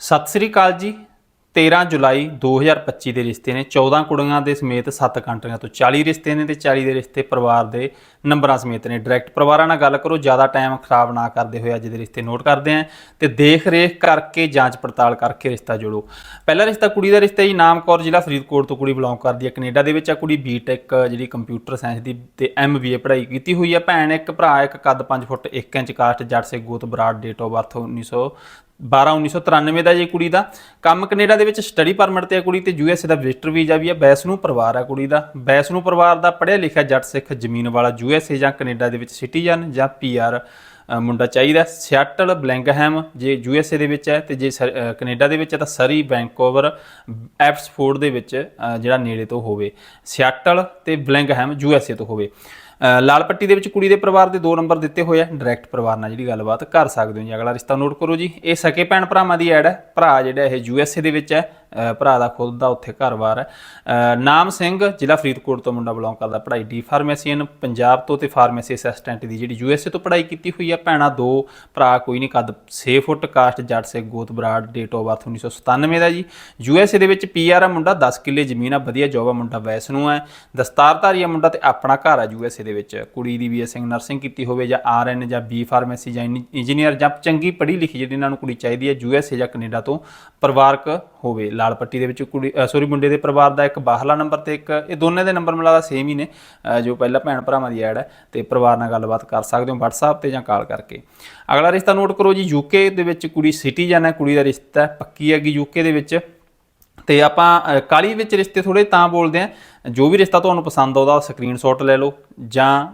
ਸਤਿ ਸ੍ਰੀ ਅਕਾਲ ਜੀ। 13 ਜੁਲਾਈ 2025 ਦੇ ਰਿਸ਼ਤੇ ਨੇ। 14 ਕੁੜੀਆਂ ਦੇ ਸਮੇਤ 7 ਕੰਟਰੀਆਂ ਤੋਂ 40 ਰਿਸ਼ਤੇ ਨੇ ਤੇ 40 ਦੇ ਰਿਸ਼ਤੇ ਪਰਿਵਾਰ ਦੇ ਨੰਬਰਾਂ ਸਮੇਤ ਨੇ। ਡਾਇਰੈਕਟ ਪਰਿਵਾਰਾਂ ਨਾਲ ਗੱਲ ਕਰੋ, ਜ਼ਿਆਦਾ ਟਾਈਮ ਖਰਾਬ ਨਾ ਕਰਦੇ ਹੋਏ ਅੱਜ ਦੇ ਰਿਸ਼ਤੇ ਨੋਟ ਕਰਦੇ ਆਂ ਤੇ ਦੇਖ ਰੇਖ ਕਰਕੇ ਜਾਂਚ ਪੜਤਾਲ ਕਰਕੇ ਰਿਸ਼ਤਾ ਜੋੜੋ। ਪਹਿਲਾ ਰਿਸ਼ਤਾ ਕੁੜੀ ਦਾ ਰਿਸ਼ਤਾ ਜੀ, ਨਾਮ ਕੌਰ ਜ਼ਿਲ੍ਹਾ ਫਰੀਦਕੋਟ ਤੋਂ ਕੁੜੀ ਬਿਲੋਂਗ ਕਰਦੀ ਹੈ। ਕੈਨੇਡਾ ਦੇ ਵਿੱਚ ਆ ਕੁੜੀ ਬੀਟੈਕ ਜਿਹੜੀ ਕੰਪਿਊਟਰ ਸਾਇੰਸ ਦੀ ਤੇ ਐਮਬੀਏ ਪੜ੍ਹਾਈ ਕੀਤੀ ਹੋਈ ਹੈ ਭੈਣ ਇੱਕ, ਭਰਾ ਇੱਕ, ਕੱਦ 5 ਫੁੱਟ 1 ਇੰਚ, ਕਾਸਟ ਜੱਟ ਸੇ ਗੋਤ, ਬਰਾੜ ਡੇਟ ਆਫ ਬਰਥ 1900 12 1993 ਦਾ ਜੇ ਕੁੜੀ ਦਾ, ਕੰਮ ਕੈਨੇਡਾ ਦੇ ਵਿੱਚ ਸਟੱਡੀ ਪਰਮਿਟ ਤੇ ਆ ਕੁੜੀ ਤੇ ਯੂਐਸਏ ਦਾ ਵਿਜਿਟਰ ਵੀਜ਼ਾ ਵੀ ਹੈ ਬੈਸਨੂ ਪਰਿਵਾਰ ਹੈ ਕੁੜੀ ਦਾ। ਬੈਸਨੂ ਪਰਿਵਾਰ ਦਾ ਪੜ੍ਹਿਆ ਲਿਖਿਆ ਜੱਟ ਸਿੱਖ ਜ਼ਮੀਨ ਵਾਲਾ ਯੂਐਸਏ ਜਾਂ ਕੈਨੇਡਾ ਦੇ ਵਿੱਚ ਸਿਟੀਜ਼ਨ ਜਾਂ ਪੀਆਰ ਮੁੰਡਾ ਚਾਹੀਦਾ। ਸਿਆਟਲ ਬਲੈਂਗਹੈਮ ਜੇ ਯੂਐਸਏ ਦੇ ਵਿੱਚ ਹੈ ਤੇ ਜੇ ਸਰ- ਕੈਨੇਡਾ ਦੇ ਵਿੱਚ ਹੈ ਤਾਂ ਸਰੀ ਵੈਂਕੂਵਰ ਐਪਸਫੋਰਡ ਦੇ ਵਿੱਚ ਜਿਹੜਾ ਨੇੜੇ ਤੋਂ ਹੋਵੇ। ਸਿਆਟਲ ਤੇ ਬਲੈਂਗਹੈਮ ਯੂਐਸਏ ਤੋਂ ਹੋਵੇ। ਲਾਲ ਪੱਟੀ ਦੇ ਵਿੱਚ ਕੁੜੀ ਦੇ ਪਰਿਵਾਰ ਦੇ ਦੋ ਨੰਬਰ ਦਿੱਤੇ ਹੋਏ ਆ, ਡਾਇਰੈਕਟ ਪਰਿਵਾਰ ਨਾਲ ਜਿਹੜੀ ਗੱਲਬਾਤ ਕਰ ਸਕਦੇ ਹੋ ਜੀ। ਅਗਲਾ ਰਿਸ਼ਤਾ ਨੋਟ ਕਰੋ ਜੀ। ਇਹ ਸਕੇ ਭੈਣ ਭਰਾਵਾਂ ਦੀ ਐਡ ਹੈ। ਭਰਾ ਜਿਹੜਾ ਇਹ ਯੂਐਸਏ ਦੇ ਵਿੱਚ ਹੈ। ਭਰਾ ਦਾ ਖੁਦ ਦਾ ਉੱਥੇ ਘਰ-ਬਾਰ ਹੈ। ਨਾਮ ਸਿੰਘ, ਜ਼ਿਲ੍ਹਾ ਫਰੀਦਕੋਟ ਤੋਂ ਮੁੰਡਾ ਬਿਲੋਂਗ ਕਰਦਾ, ਪੜ੍ਹਾਈ ਡੀ ਫਾਰਮੇਸੀ ਫਾਰਮੇਸੀਅਨ ਪੰਜਾਬ ਤੋਂ ਤੇ ਫਾਰਮੇਸੀ ਅਸਿਸਟੈਂਟ ਦੀ ਜਿਹੜੀ ਯੂਐਸਏ ਤੋਂ ਪੜ੍ਹਾਈ ਕੀਤੀ ਹੋਈ ਹੈ ਭੈਣਾ ਦੋ, ਭਰਾ ਕੋਈ ਨਹੀਂ, ਕੱਦ 6 ਫੁੱਟ ਕਾਸਟ ਜੱਟ ਸੇ ਗੋਤ ਬਰਾੜ ਡੇਟ ਆਫ ਬਰਥ 1997 ਦਾ ਜੀ। ਯੂਐਸਏ ਦੇ ਵਿੱਚ ਪੀਆਰ ਆ ਮੁੰਡਾ 10 ਕਿੱਲੇ ਜ਼ਮੀਨ ਆ, ਵਧੀਆ ਜੋਬ ਆ, ਮੁੰਡਾ ਵੈਸ ਨੂੰ ਹੈ ਦਸਤਾਰਧਾਰੀ ਆ ਮੁੰਡਾ ਤੇ ਆਪਣਾ ਘਰ ਆ ਯੂਐਸਏ ਦੇ ਵਿੱਚ। ਕੁੜੀ ਦੀ ਬੀਐਸਸੀ ਨਰਸਿੰਗ ਕੀਤੀ ਹੋਵੇ ਜਾਂ ਆਰਐਨ ਜਾਂ ਬੀ ਫਾਰਮੇਸੀ ਜਾਂ ਇੰਜੀਨੀਅਰ ਜਾਂ ਚੰਗੀ ਪੜ੍ਹੀ ਲਿਖੀ ਜਿਹੜੀ ਇਹਨਾਂ ਨੂੰ ਕੁੜੀ ਚਾਹੀਦੀ ਹੈ ਯੂਐਸਏ ਜਾਂ ਕੈਨੇਡਾ ਤੋਂ ਪਰਿਵਾਰਕ ਹੋਵੇ। ਲਾਲ ਪੱਟੀ ਦੇ ਵਿੱਚ ਕੁੜੀ ਸੋਰੀ ਮੁੰਡੇ ਦੇ ਪਰਿਵਾਰ ਦਾ ਇੱਕ ਬਾਹਰਲਾ ਨੰਬਰ ਤੇ ਇੱਕ ਇਹ ਦੋਨੇ ਦੇ ਨੰਬਰ ਮਿਲਾਦਾ ਸੇਮ ਹੀ ਨੇ ਜੋ ਪਹਿਲਾਂ ਭੈਣ ਭਰਾਵਾਂ ਦੀ ਐਡ ਹੈ ਤੇ ਪਰਿਵਾਰ ਨਾਲ ਗੱਲਬਾਤ ਕਰ ਸਕਦੇ ਹੋ WhatsApp ਤੇ ਜਾਂ ਕਾਲ ਕਰਕੇ। ਅਗਲਾ ਰਿਸ਼ਤਾ ਨੋਟ ਕਰੋ ਜੀ ਯੂਕੇ ਦੇ ਵਿੱਚ ਕੁੜੀ ਸਿਟੀਜ਼ਨ ਹੈ ਕੁੜੀ ਦਾ ਰਿਸ਼ਤਾ ਪੱਕੀ ਹੈਗੀ ਯੂਕੇ ਦੇ ਵਿੱਚ। ਤੇ ਆਪਾਂ ਅ, ਕਾਲੀ ਵਿੱਚ ਰਿਸ਼ਤੇ ਥੋੜੇ ਤਾਂ ਬੋਲਦੇ ਆ ਜੋ ਵੀ ਰਿਸ਼ਤਾ ਤੁਹਾਨੂੰ ਪਸੰਦ ਆਉਂਦਾ ਉਹ ਸਕਰੀਨਸ਼ਾਟ ਲੈ ਲਓ ਜਾਂ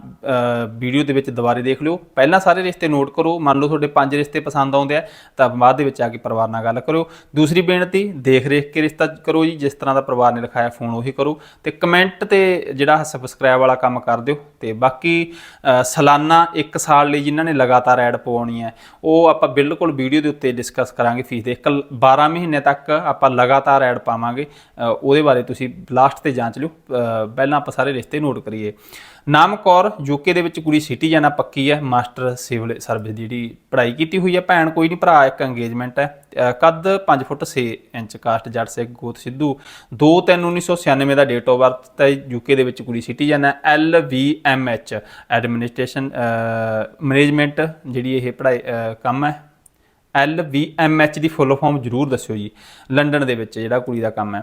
ਵੀਡੀਓ ਦੇ ਵਿੱਚ ਦੁਬਾਰੇ ਦੇਖ ਲਿਓ। ਪਹਿਲਾਂ ਸਾਰੇ ਰਿਸ਼ਤੇ ਨੋਟ ਕਰੋ। ਮੰਨ ਲਓ ਤੁਹਾਡੇ ਪੰਜ ਰਿਸ਼ਤੇ ਪਸੰਦ ਆਉਂਦੇ ਆ ਤਾਂ ਬਾਅਦ ਦੇ ਵਿੱਚ ਆ ਕੇ ਪਰਿਵਾਰ ਨਾਲ ਗੱਲ ਕਰੋ ਦੂਸਰੀ ਬੇਨਤੀ ਦੇਖ ਰੇਖ ਕੇ ਰਿਸ਼ਤਾ ਕਰੋ ਜੀ। ਜਿਸ ਤਰ੍ਹਾਂ ਦਾ ਪਰਿਵਾਰ ਨੇ ਲਿਖਾਇਆ ਫੋਨ ਉਹੀ ਕਰੋ। ਤੇ ਕਮੈਂਟ ਤੇ ਜਿਹੜਾ ਸਬਸਕ੍ਰਾਈਬ ਵਾਲਾ ਕੰਮ ਕਰ ਦਿਓ। ਤੇ ਬਾਕੀ ਅ, ਸਾਲਾਨਾ 1 ਸਾਲ ਲਈ ਜਿਨ੍ਹਾਂ ਨੇ ਲਗਾਤਾਰ ਐਡ ਪਵਾਉਣੀ ਹੈ ਉਹ ਆਪਾਂ ਬਿਲਕੁਲ ਵੀਡੀਓ ਦੇ ਉੱਤੇ ਡਿਸਕਸ ਕਰਾਂਗੇ ਫੀਸ ਦੇ। ਇੱਕ 12 ਮਹੀਨੇ ਤੱਕ ਆਪਾਂ ਲਗਾਤਾਰ ਐਡ ਪਾਵਾਂਗੇ। ਉਹਦੇ ਬਾਰੇ ਤੁਸੀਂ ਲਾਸਟ ਤੇ ਜਾਂਚ ਲਿਓ। ਪਹਿਲਾਂ ਆਪਾਂ ਸਾਰੇ ਰਿਸ਼ਤੇ ਨੋਟ ਕਰੀਏ। ਨਾਮ ਕੌਰ ਯੂਕੇ ਦੇ ਵਿੱਚ ਕੁੜੀ ਸਿਟੀ ਜਾਣਾ ਪੱਕੀ ਹੈ ਮਾਸਟਰ ਸਿਵਲ ਸਰਵਿਸ ਦੀ ਜਿਹੜੀ ਪੜ੍ਹਾਈ ਕੀਤੀ ਹੋਈ ਹੈ ਭੈਣ, ਕੋਈ ਨਹੀਂ ਭਰਾ, ਇੱਕ ਅੰਗੇਜਮੈਂਟ ਹੈ ਕੱਦ 5 ਫੁੱਟ 6 ਇੰਚ, ਕਾਸਟ ਜੱਟ ਸੇ ਗੋਤ ਸਿੱਧੂ। 2 3 1996 ਦਾ ਡੇਟ ਆਫ ਬਰਥ ਤੇ ਯੂਕੇ ਦੇ ਵਿੱਚ ਕੁੜੀ ਸਿਟੀ ਜਾਣਾ L V M H administration management ਜਿਹੜੀ ਇਹ ਪੜ੍ਹਾਈ ਕੰਮ ਹੈ ਐਲ ਵੀ ਐਮ ਐਚ ਦੀ ਫੁੱਲ ਫਾਰਮ ਜ਼ਰੂਰ ਦੱਸਿਓ ਜੀ, ਲੰਡਨ ਦੇ ਵਿੱਚ ਜਿਹੜਾ ਕੁੜੀ ਦਾ ਕੰਮ ਹੈ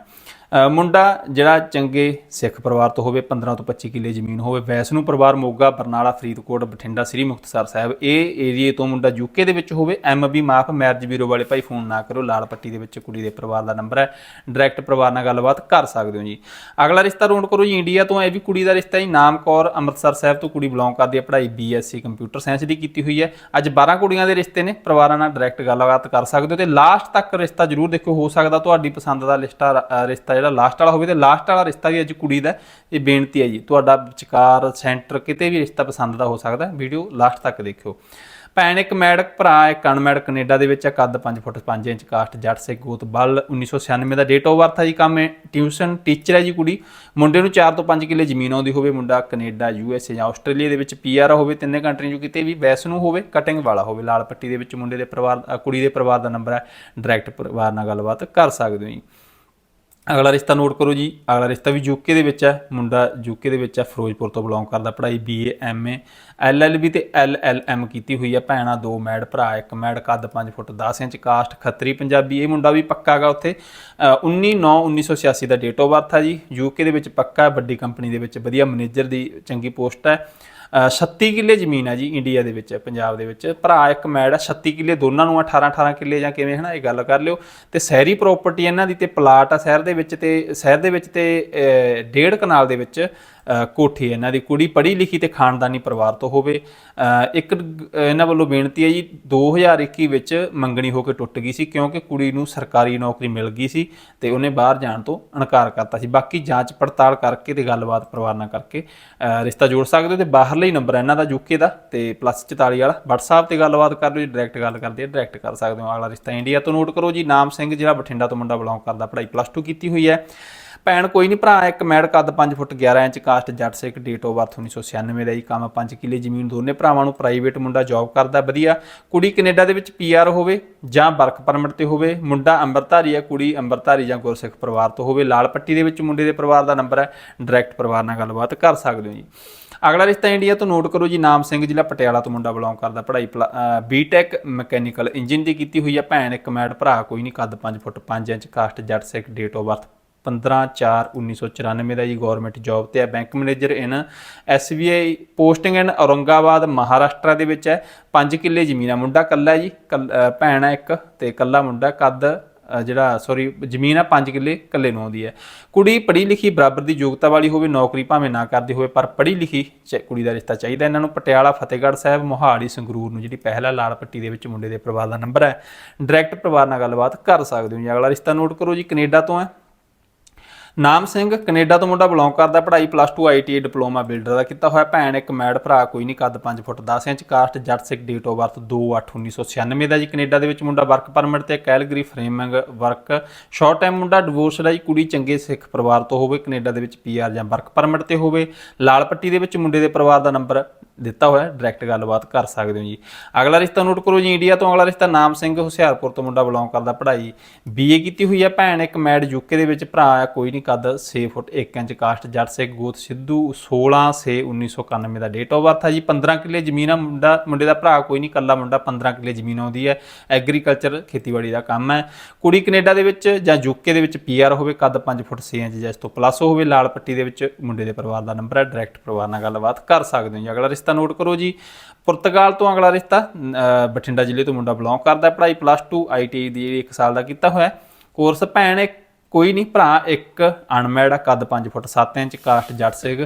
ਮੁੰਡਾ ਜਿਹੜਾ ਚੰਗੇ ਸਿੱਖ ਪਰਿਵਾਰ ਤੋਂ ਹੋਵੇ 15 ਤੋਂ 25 ਕਿੱਲੇ ਜ਼ਮੀਨ ਹੋਵੇ, ਵੈਸ਼ਨੂੰ ਪਰਿਵਾਰ ਮੋਗਾ, ਬਰਨਾਲਾ, ਫਰੀਦਕੋਟ, ਬਠਿੰਡਾ, ਸ੍ਰੀ ਮੁਕਤਸਰ ਸਾਹਿਬ, ਇਹ ਏਰੀਏ ਤੋਂ ਮੁੰਡਾ ਯੂਕੇ ਦੇ ਵਿੱਚ ਹੋਵੇ ਐਮ ਬੀ ਮਾਫ ਮੈਰਿਜ ਬਿਊਰੋ ਵਾਲੇ ਭਾਈ ਫੋਨ ਨਾ ਕਰੋ ਲਾਲ ਪੱਟੀ ਦੇ ਵਿੱਚ ਕੁੜੀ ਦੇ ਪਰਿਵਾਰ ਦਾ ਨੰਬਰ ਹੈ ਡਾਇਰੈਕਟ ਪਰਿਵਾਰ ਨਾਲ ਗੱਲਬਾਤ ਕਰ ਸਕਦੇ ਹੋ ਜੀ। ਅਗਲਾ ਰਿਸ਼ਤਾ ਰੋਂਡ ਕਰੋ ਜੀ ਇੰਡੀਆ ਤੋਂ ਇਹ ਵੀ ਕੁੜੀ ਦਾ ਰਿਸ਼ਤਾ ਜੀ, ਨਾਮ ਕੌਰ, ਅੰਮ੍ਰਿਤਸਰ ਸਾਹਿਬ ਤੋਂ ਕੁੜੀ ਬਿਲੋਂਗ ਕਰਦੀ ਹੈ, ਪੜ੍ਹਾਈ ਬੀਐਸਸੀ ਕੰਪਿਊਟਰ ਸਾਇੰਸ ਦੀ ਕੀਤੀ ਹੋਈ ਹੈ। ਅੱਜ 12 ਕੁੜੀਆਂ ਦੇ ਰਿਸ਼ਤੇ ਨੇ, ਪਰਿਵਾਰਾਂ ਨਾਲ ਡਾਇਰੈਕਟ ਗੱਲਬਾਤ ਕਰ ਸਕਦੇ ਹੋ ਤੇ ਲਾਸਟ ਤੱਕ ਰਿਸ਼ਤਾ ਜ਼ਰੂਰ ਦੇਖੋ ਹੋ ਸਕਦਾ ਤੁਹਾਡੀ ਪਸੰਦ ਦਾ ਰਿਸ਼ਤਾ ਰਿਸ਼ਤਾ ਜਿਹੜਾ ਲਾਸਟ ਵਾਲਾ ਹੋਵੇ ਤੇ ਲਾਸਟ ਵਾਲਾ ਰਿਸ਼ਤਾ ਵੀ ਅੱਜ ਕੁੜੀ ਦਾ ਇਹ ਬੇਨਤੀ ਹੈ ਜੀ। ਤੁਹਾਡਾ ਵਿਚਕਾਰ ਸੈਂਟਰ ਕਿਤੇ ਵੀ ਰਿਸ਼ਤਾ ਪਸੰਦ ਦਾ ਹੋ ਸਕਦਾ ਵੀਡੀਓ ਲਾਸਟ ਤੱਕ ਦੇਖਿਓ। ਭੈਣ ਇੱਕ ਮੈਡਕ ਭਰਾ ਇੱਕ ਅਨਮੈਡ ਕੈਨੇਡਾ ਦੇ ਵਿੱਚ ਹੈ। ਕੱਦ 5 ਫੁੱਟ 5 ਇੰਚ, ਕਾਸਟ ਜੱਟ ਸੇ ਗੋਤ ਬਲ 1996 ਦਾ ਡੇਟ ਆਫ ਬਰਥ ਹੈ ਜੀ ਕੰਮ ਟਿਊਸ਼ਨ ਟੀਚਰ ਹੈ ਜੀ ਕੁੜੀ। ਮੁੰਡੇ ਨੂੰ 4 ਤੋਂ 5 ਕਿੱਲੇ ਜ਼ਮੀਨ ਆਉਂਦੀ ਹੋਵੇ। ਮੁੰਡਾ ਕੈਨੇਡਾ ਏ ਜਾਂ ਆਸਟ੍ਰੇਲੀਆ ਦੇ ਵਿੱਚ ਪੀ ਪੀਆਰ ਹੋਵੇ। ਤਿੰਨੇ ਕੰਟਰੀਆਂ ਚੋਂ ਕਿਤੇ ਵੀ ਵੈਸ ਨੂੰ ਹੋਵੇ ਕਟਿੰਗ ਵਾਲਾ ਹੋਵੇ। ਲਾਲ ਪੱਟੀ ਦੇ ਵਿੱਚ ਮੁੰਡੇ ਦੇ ਪਰਿਵਾਰ ਕੁੜੀ ਦੇ ਪਰਿਵਾਰ ਦਾ ਨੰਬਰ ਹੈ। ਡਾਇਰੈਕਟ ਪਰਿਵਾਰ ਨਾਲ ਗੱਲਬਾਤ ਕਰ ਸਕਦੇ ਹੋ ਜੀ। ਅਗਲਾ ਰਿਸ਼ਤਾ ਨੋਟ ਕਰੋ ਜੀ। ਅਗਲਾ ਰਿਸ਼ਤਾ ਵੀ ਯੂਕੇ ਦੇ ਵਿੱਚ ਹੈ। ਮੁੰਡਾ ਯੂਕੇ ਦੇ ਵਿੱਚ ਹੈ। ਫਿਰੋਜ਼ਪੁਰ ਤੋਂ ਬਿਲੋਂਗ ਕਰਦਾ। ਪੜ੍ਹਾਈ ਬੀਏ ਐਮਏ ਐਲਐਲਬੀ ਤੇ ਐਲਐਲਐਮ ਕੀਤੀ ਹੋਈ ਹੈ ਭੈਣਾ ਦੋ ਮੈਡ ਭਰਾ ਇੱਕ ਮੈਡ ਕੱਦ 5 foot 10 inch caste Khatri Punjabi ਇਹ ਮੁੰਡਾ ਵੀ ਪੱਕਾ ਗਾ ਉੱਥੇ। 19 9 1986 ਦਾ ਡੇਟ ਆਫ ਬਰਥ ਆ ਜੀ। ਯੂਕੇ ਦੇ ਵਿੱਚ ਪੱਕਾ ਵੱਡੀ ਕੰਪਨੀ ਦੇ ਵਿੱਚ ਵਧੀਆ ਮੈਨੇਜਰ ਦੀ ਚੰਗੀ ਪੋਸਟ ਹੈ ਅ, 36 ਕਿੱਲੇ ਜ਼ਮੀਨ ਹੈ ਜੀ ਇੰਡੀਆ ਦੇ ਵਿੱਚ ਪੰਜਾਬ ਦੇ ਵਿੱਚ। ਭਰਾ ਇੱਕ ਮੈਡ ਹੈ 36 ਕਿੱਲੇ ਦੋਨਾਂ ਨੂੰ 18 18 ਕਿੱਲੇ ਜਾਂ ਕਿਵੇਂ ਹਨਾ ਇਹ ਗੱਲ ਕਰ ਲਿਓ। ਤੇ ਸ਼ਹਿਰੀ ਪ੍ਰਾਪਰਟੀ ਇਹਨਾਂ ਦੀ ਤੇ ਪਲਾਟ ਆ ਸ਼ਹਿਰ ਦੇ ਵਿੱਚ ਤੇ ਸ਼ਹਿਰ ਦੇ ਵਿੱਚ ਤੇ ਡੇਢ ਕਨਾਲ ਦੇ ਵਿੱਚ ਕੋਠੀ ਹੈ। ਇਹਨਾਂ ਦੀ ਕੁੜੀ ਪੜ੍ਹੀ ਲਿਖੀ ਤੇ ਖਾਨਦਾਨੀ ਪਰਿਵਾਰ ਤੋਂ ਹੋਵੇ। ਇੱਕ ਇਹਨਾਂ ਵੱਲੋਂ ਬੇਨਤੀ ਹੈ ਜੀ 2021 ਵਿੱਚ ਮੰਗਣੀ ਹੋ ਕੇ ਟੁੱਟ ਗਈ ਸੀ ਕਿਉਂਕਿ ਕੁੜੀ ਨੂੰ ਸਰਕਾਰੀ ਨੌਕਰੀ ਮਿਲ ਗਈ ਸੀ ਤੇ ਉਹਨੇ ਬਾਹਰ ਜਾਣ ਤੋਂ ਇਨਕਾਰ ਕਰਤਾ ਸੀ। ਬਾਕੀ ਜਾਂਚ ਪੜਤਾਲ ਕਰਕੇ ਤੇ ਗੱਲਬਾਤ ਪਰਿਵਾਰ ਨਾਲ ਕਰਕੇ ਰਿਸ਼ਤਾ ਜੋੜ ਸਕਦੇ ਹੋ ਤੇ ਬਾਹਰਲੇ ਹੀ ਨੰਬਰ ਇਹਨਾਂ ਦਾ ਯੂਕੇ ਦਾ ਤੇ +44 ਵਾਲਾ। WhatsApp ਤੇ ਗੱਲਬਾਤ ਕਰ ਲਿਓ ਡਾਇਰੈਕਟ ਗੱਲ ਕਰਦੇ ਆ, ਡਾਇਰੈਕਟ ਕਰ ਸਕਦੇ ਹੋ। ਅਗਲਾ ਰਿਸ਼ਤਾ ਇੰਡੀਆ ਤੋਂ ਨੋਟ ਕਰੋ ਜੀ, ਨਾਮ ਸਿੰਘ ਜਿਹੜਾ ਬਠਿੰਡਾ ਤੋਂ ਮੁੰਡਾ ਬਿਲੋਂਗ ਕਰਦਾ, ਪੜ੍ਹਾਈ ਪਲੱਸ +2 ਕੀਤੀ ਹੋਈ ਹੈ। ਭੈਣ ਕੋਈ ਨਹੀਂ ਭਰਾ, ਇੱਕ ਮੈਡ ਕੱਦ 5 foot 11 inch caste Jatt Sikh date of birth 1996 ਦਾ ਜੀ, ਕੰਮ 5 ਕਿੱਲੇ ਜ਼ਮੀਨ, ਦੋਨੇ ਭਰਾਵਾਂ ਨੂੰ ਪ੍ਰਾਈਵੇਟ ਮੁੰਡਾ ਜੌਬ ਕਰਦਾ, ਵਧੀਆ। ਕੁੜੀ ਕੈਨੇਡਾ ਦੇ ਵਿੱਚ ਪੀਆਰ ਹੋਵੇ ਜਾਂ ਵਰਕ ਪਰਮਿਟ ਤੇ ਹੋਵੇ, ਮੁੰਡਾ ਅੰਮ੍ਰਿਤਧਾਰੀ ਹੈ ਕੁੜੀ ਅੰਮ੍ਰਿਤਧਾਰੀ ਜਾਂ ਗੁਰਸਿੱਖ ਪਰਿਵਾਰ ਤੋਂ ਹੋਵੇ, ਲਾਲ ਪੱਟੀ ਦੇ ਵਿੱਚ ਮੁੰਡੇ ਦੇ ਪਰਿਵਾਰ ਦਾ ਨੰਬਰ ਹੈ ਡਾਇਰੈਕਟ ਪਰਿਵਾਰ ਨਾਲ ਗੱਲਬਾਤ ਕਰ ਸਕਦੇ ਹੋ ਜੀ। ਅਗਲਾ ਰਿਸ਼ਤਾ ਇੰਡੀਆ ਤੋਂ ਨੋਟ ਕਰੋ ਜੀ, ਨਾਮ ਸਿੰਘ ਜ਼ਿਲ੍ਹਾ ਪਟਿਆਲਾ ਤੋਂ ਮੁੰਡਾ ਬਿਲੋਂਗ ਕਰਦਾ, ਪੜ੍ਹਾਈ ਬੀਟੈਕ ਮੈਕੈਨੀਕਲ ਇੰਜਨ ਦੀ ਕੀਤੀ ਹੋਈ ਹੈ ਭੈਣ, ਇੱਕ ਮੈਡ ਭਰਾ, ਕੋਈ ਨਹੀਂ, ਕੱਦ 5 ਫੁੱਟ 5 inch caste Jat Sikh date of birth 15/4/1994 ਦਾ ਜੀ ਗਵਰਨਮੈਂਟ ਜੌਬ ਤੇ ਹੈ। Bank manager in SBI posting in Aurangabad, Maharashtra ਦੇ ਵਿੱਚ ਹੈ। 5 ਕਿੱਲੇ ਜ਼ਮੀਨ ਆ। ਮੁੰਡਾ ਕੱਲਾ ਜੀ, ਕੱਲ- ਭੈਣ ਹੈ ਇੱਕ ਤੇ ਕੱਲਾ ਮੁੰਡਾ। ਕੱਦ ਜਿਹੜਾ ਸੌਰੀ ਜ਼ਮੀਨ ਆ 5 ਕਿੱਲੇ, ਕੱਲੇ ਨੂੰ ਆਉਂਦੀ ਹੈ। ਕੁੜੀ ਪੜ੍ਹੀ ਲਿਖੀ ਬਰਾਬਰ ਦੀ ਯੋਗਤਾ ਵਾਲੀ ਹੋਵੇ, ਨੌਕਰੀ ਭਾਵੇਂ ਨਾ ਕਰਦੀ ਹੋਵੇ, ਪਰ ਪੜ੍ਹੀ ਲਿਖੀ ਚ- ਕੁੜੀ ਦਾ ਰਿਸ਼ਤਾ ਚਾਹੀਦਾ। ਇਹਨਾਂ ਨੂੰ ਪਟਿਆਲਾ, ਫਤਿਹਗੜ੍ਹ ਸਾਹਿਬ, ਮੋਹਾਲੀ, ਸੰਗਰੂਰ ਨੂੰ ਜਿਹੜੀ ਪਹਿਲਾ ਲਾਲ ਪੱਟੀ ਦੇ ਵਿੱਚ ਮੁੰਡੇ ਦੇ ਪਰਿਵਾਰ ਦਾ ਨੰਬਰ ਹੈ। ਡਾਇਰੈਕਟ ਪਰਿਵਾਰ ਨਾਲ ਗੱਲਬਾਤ ਕਰ ਸਕਦੇ ਹੋ ਜੀ। ਅਗਲਾ ਰਿਸ਼ਤਾ ਨੋਟ ਕਰੋ ਜੀ। ਕੈਨੇਡਾ ਤੋਂ ਹੈ। ਨਾਮ ਸਿੰਘ ਕੈਨੇਡਾ ਤੋਂ ਮੁੰਡਾ ਬਿਲੋਂਗ ਕਰਦਾ ਪੜ੍ਹਾਈ ਪਲੱਸ 2 ਆਈਟੀ ਡਿਪਲੋਮਾ ਬਿਲਡਰ ਦਾ ਕੀਤਾ ਹੋਇਆ। ਭੈਣ, ਇੱਕ ਮੈਡ ਭਰਾ, ਕੋਈ ਨਹੀਂ, ਕੱਦ 5 foot 10 inch, caste Jat Sikh date of birth 2/8/1996 ਦਾ ਜੀ। ਕੈਨੇਡਾ ਦੇ ਵਿੱਚ ਮੁੰਡਾ ਵਰਕ ਪਰਮਿਟ ਤੇ Calgary framing work short time ਮੁੰਡਾ ਡਿਵੋਰਸ ਦਾ ਜੀ ਕੁੜੀ ਚੰਗੇ ਸਿੱਖ ਪਰਿਵਾਰ ਤੋਂ ਹੋਵੇ, ਕੈਨੇਡਾ ਦੇ ਵਿੱਚ ਪੀਆਰ ਜਾਂ ਵਰਕ ਪਰਮਿਟ ਤੇ ਹੋਵੇ। ਲਾਲ ਪੱਟੀ ਦੇ ਵਿੱਚ ਮੁੰਡੇ ਦੇ ਪਰਿਵਾਰ ਦਾ ਨੰਬਰ ਦਿੱਤਾ ਹੋਇਆ ਡਾਇਰੈਕਟ ਗੱਲਬਾਤ ਕਰ ਸਕਦੇ ਹੋ ਜੀ। ਅਗਲਾ ਰਿਸ਼ਤਾ ਨੋਟ ਕਰੋ ਜੀ, ਇੰਡੀਆ ਤੋਂ ਅਗਲਾ ਰਿਸ਼ਤਾ ਨਾਮ ਸਿੰਘ ਹੁਸ਼ਿਆਰਪੁਰ ਤੋਂ ਮੁੰਡਾ ਬਿਲੋਂਗ ਕਰਦਾ, ਪੜ੍ਹਾਈ ਬੀਏ ਕੀਤੀ ਹੋਈ ਹੈ ਭੈਣ ਇੱਕ ਮੈਡ ਯੂਕੇ ਦੇ ਵਿੱਚ, ਭਰਾ ਆ, ਕੋਈ ਨਹੀਂ, ਕੱਦ 6 ਫੁੱਟ 1 ਇੰਚ, ਕਾਸਟ ਜੱਟ ਸਿੱਖ ਗੋਤ ਸਿੱਧੂ 16 6 1991 ਦਾ ਡੇਟ ਆਫ ਬਰਥ ਹੈ ਜੀ 15 ਕਿੱਲੇ ਜ਼ਮੀਨ ਆ, ਮੁੰਡਾ, ਮੁੰਡੇ ਦਾ ਭਰਾ ਕੋਈ ਨਹੀਂ ਕੱਲਾ ਮੁੰਡਾ 15 ਕਿੱਲੇ ਜ਼ਮੀਨ ਆਉਂਦੀ ਹੈ ਐਗਰੀਕਲਚਰ ਖੇਤੀਬਾੜੀ ਦਾ ਕੰਮ ਹੈ ਕੁੜੀ ਕੈਨੇਡਾ ਦੇ ਵਿੱਚ ਜਾਂ ਯੂਕੇ ਦੇ ਵਿੱਚ ਪੀਆਰ ਹੋਵੇ, ਕੱਦ 5 ਫੁੱਟ 6 ਇੰਚ ਜਾਂ ਇਸ ਤੋਂ ਪਲੱਸ ਹੋਵੇ, ਲਾਲ ਪੱਟੀ ਦੇ ਵਿੱਚ ਮੁੰਡੇ ਦੇ ਪਰਿਵਾਰ ਦਾ ਨੰਬਰ ਹੈ ਡਾਇਰੈਕਟ ਪਰਿਵਾਰ ਨਾਲ ਗੱਲਬਾਤ ਕਰ ਸਕਦੇ ਹੋ ਜੀ। ਅਗਲਾ ਰਿਸ਼ਤਾ ਨੋਟ ਕਰੋ ਜੀ। ਪੁਰਤਗਾਲ ਤੋਂ ਅਗਲਾ ਰਿਸ਼ਤਾ ਬਠਿੰਡਾ ਜ਼ਿਲ੍ਹੇ ਤੋਂ ਮੁੰਡਾ ਬਿਲੋਂਗ ਕਰਦਾ ਹੈ। ਪੜ੍ਹਾਈ ਪਲੱਸ 2 ਆਈਟੀ ਦੀ ਜਿਹੜੀ 1 ਸਾਲ ਦਾ ਕੀਤਾ ਹੋਇਆ ਕੋਰਸ ਭੈਣ ਇੱਕ, ਕੋਈ ਨਹੀਂ, ਭਰਾ ਇੱਕ ਅਨਮੈਡ ਆ, ਕੱਦ 5 ਫੁੱਟ 7 ਇੰਚ, ਕਾਸਟ ਜੱਟ ਸਿੱਖ।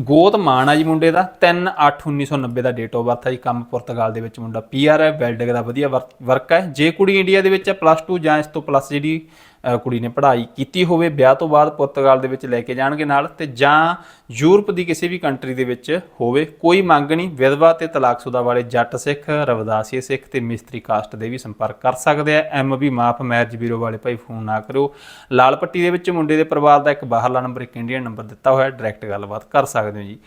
ਗੋਤ ਮਾਨ ਆ ਜੀ ਮੁੰਡੇ ਦਾ। 3 8 1990 ਦਾ ਡੇਟ ਆਫ ਬਰਥ ਹੈ ਜੀ। ਕੰਮ ਪੁਰਤਗਾਲ ਦੇ ਵਿੱਚ ਮੁੰਡਾ ਪੀਆਰ ਹੈ। ਵੈਲਡਿੰਗ ਦਾ ਵਧੀਆ ਵਰਕ ਹੈ ਜੇ ਕੁੜੀ ਇੰਡੀਆ ਦੇ ਵਿੱਚ ਹੈ ਪਲੱਸ 2 ਜਾਂ ਇਸ ਤੋਂ ਪਲੱਸ ਜਿਹੜੀ ਕੁੜੀ ਨੇ ਪੜ੍ਹਾਈ ਕੀਤੀ ਹੋਵੇ ਵਿਆਹ ਤੋਂ ਬਾਅਦ ਪੁਰਤਗਾਲ ਦੇ ਵਿੱਚ ਲੈ ਕੇ ਜਾਣਗੇ ਨਾਲ ਤੇ ਜਾਂ ਯੂਰਪ ਦੀ ਕਿਸੇ ਵੀ ਕੰਟਰੀ ਦੇ ਵਿੱਚ ਹੋਵੇ ਕੋਈ ਮੰਗ ਨਹੀਂ ਵਿਧਵਾ ਤੇ ਤਲਾਕਸ਼ੁਦਾ ਵਾਲੇ ਜੱਟ ਸਿੱਖ ਰਵਦਾਸੀਏ ਸਿੱਖ ਤੇ ਮਿਸਤਰੀ ਕਾਸਟ ਦੇ ਵੀ ਸੰਪਰਕ ਕਰ ਸਕਦੇ ਆ। ਐਮਬੀ ਮਾਫ ਮੈਰਿਜ ਬਿਊਰੋ ਵਾਲੇ ਭਾਈ ਫੋਨ ਨਾ ਕਰਿਓ। ਲਾਲ ਪੱਟੀ ਦੇ ਵਿੱਚ ਮੁੰਡੇ ਦੇ ਪਰਿਵਾਰ ਦਾ ਇੱਕ ਬਾਹਰਲਾ ਨੰਬਰ ਇੱਕ ਇੰਡੀਅਨ ਨੰਬਰ ਦਿੱਤਾ ਹੋਇਆ ਡਾਇਰੈਕਟ ਗੱਲਬਾਤ ਕਰ ਸਕਦੇ ਹੋ ਜੀ।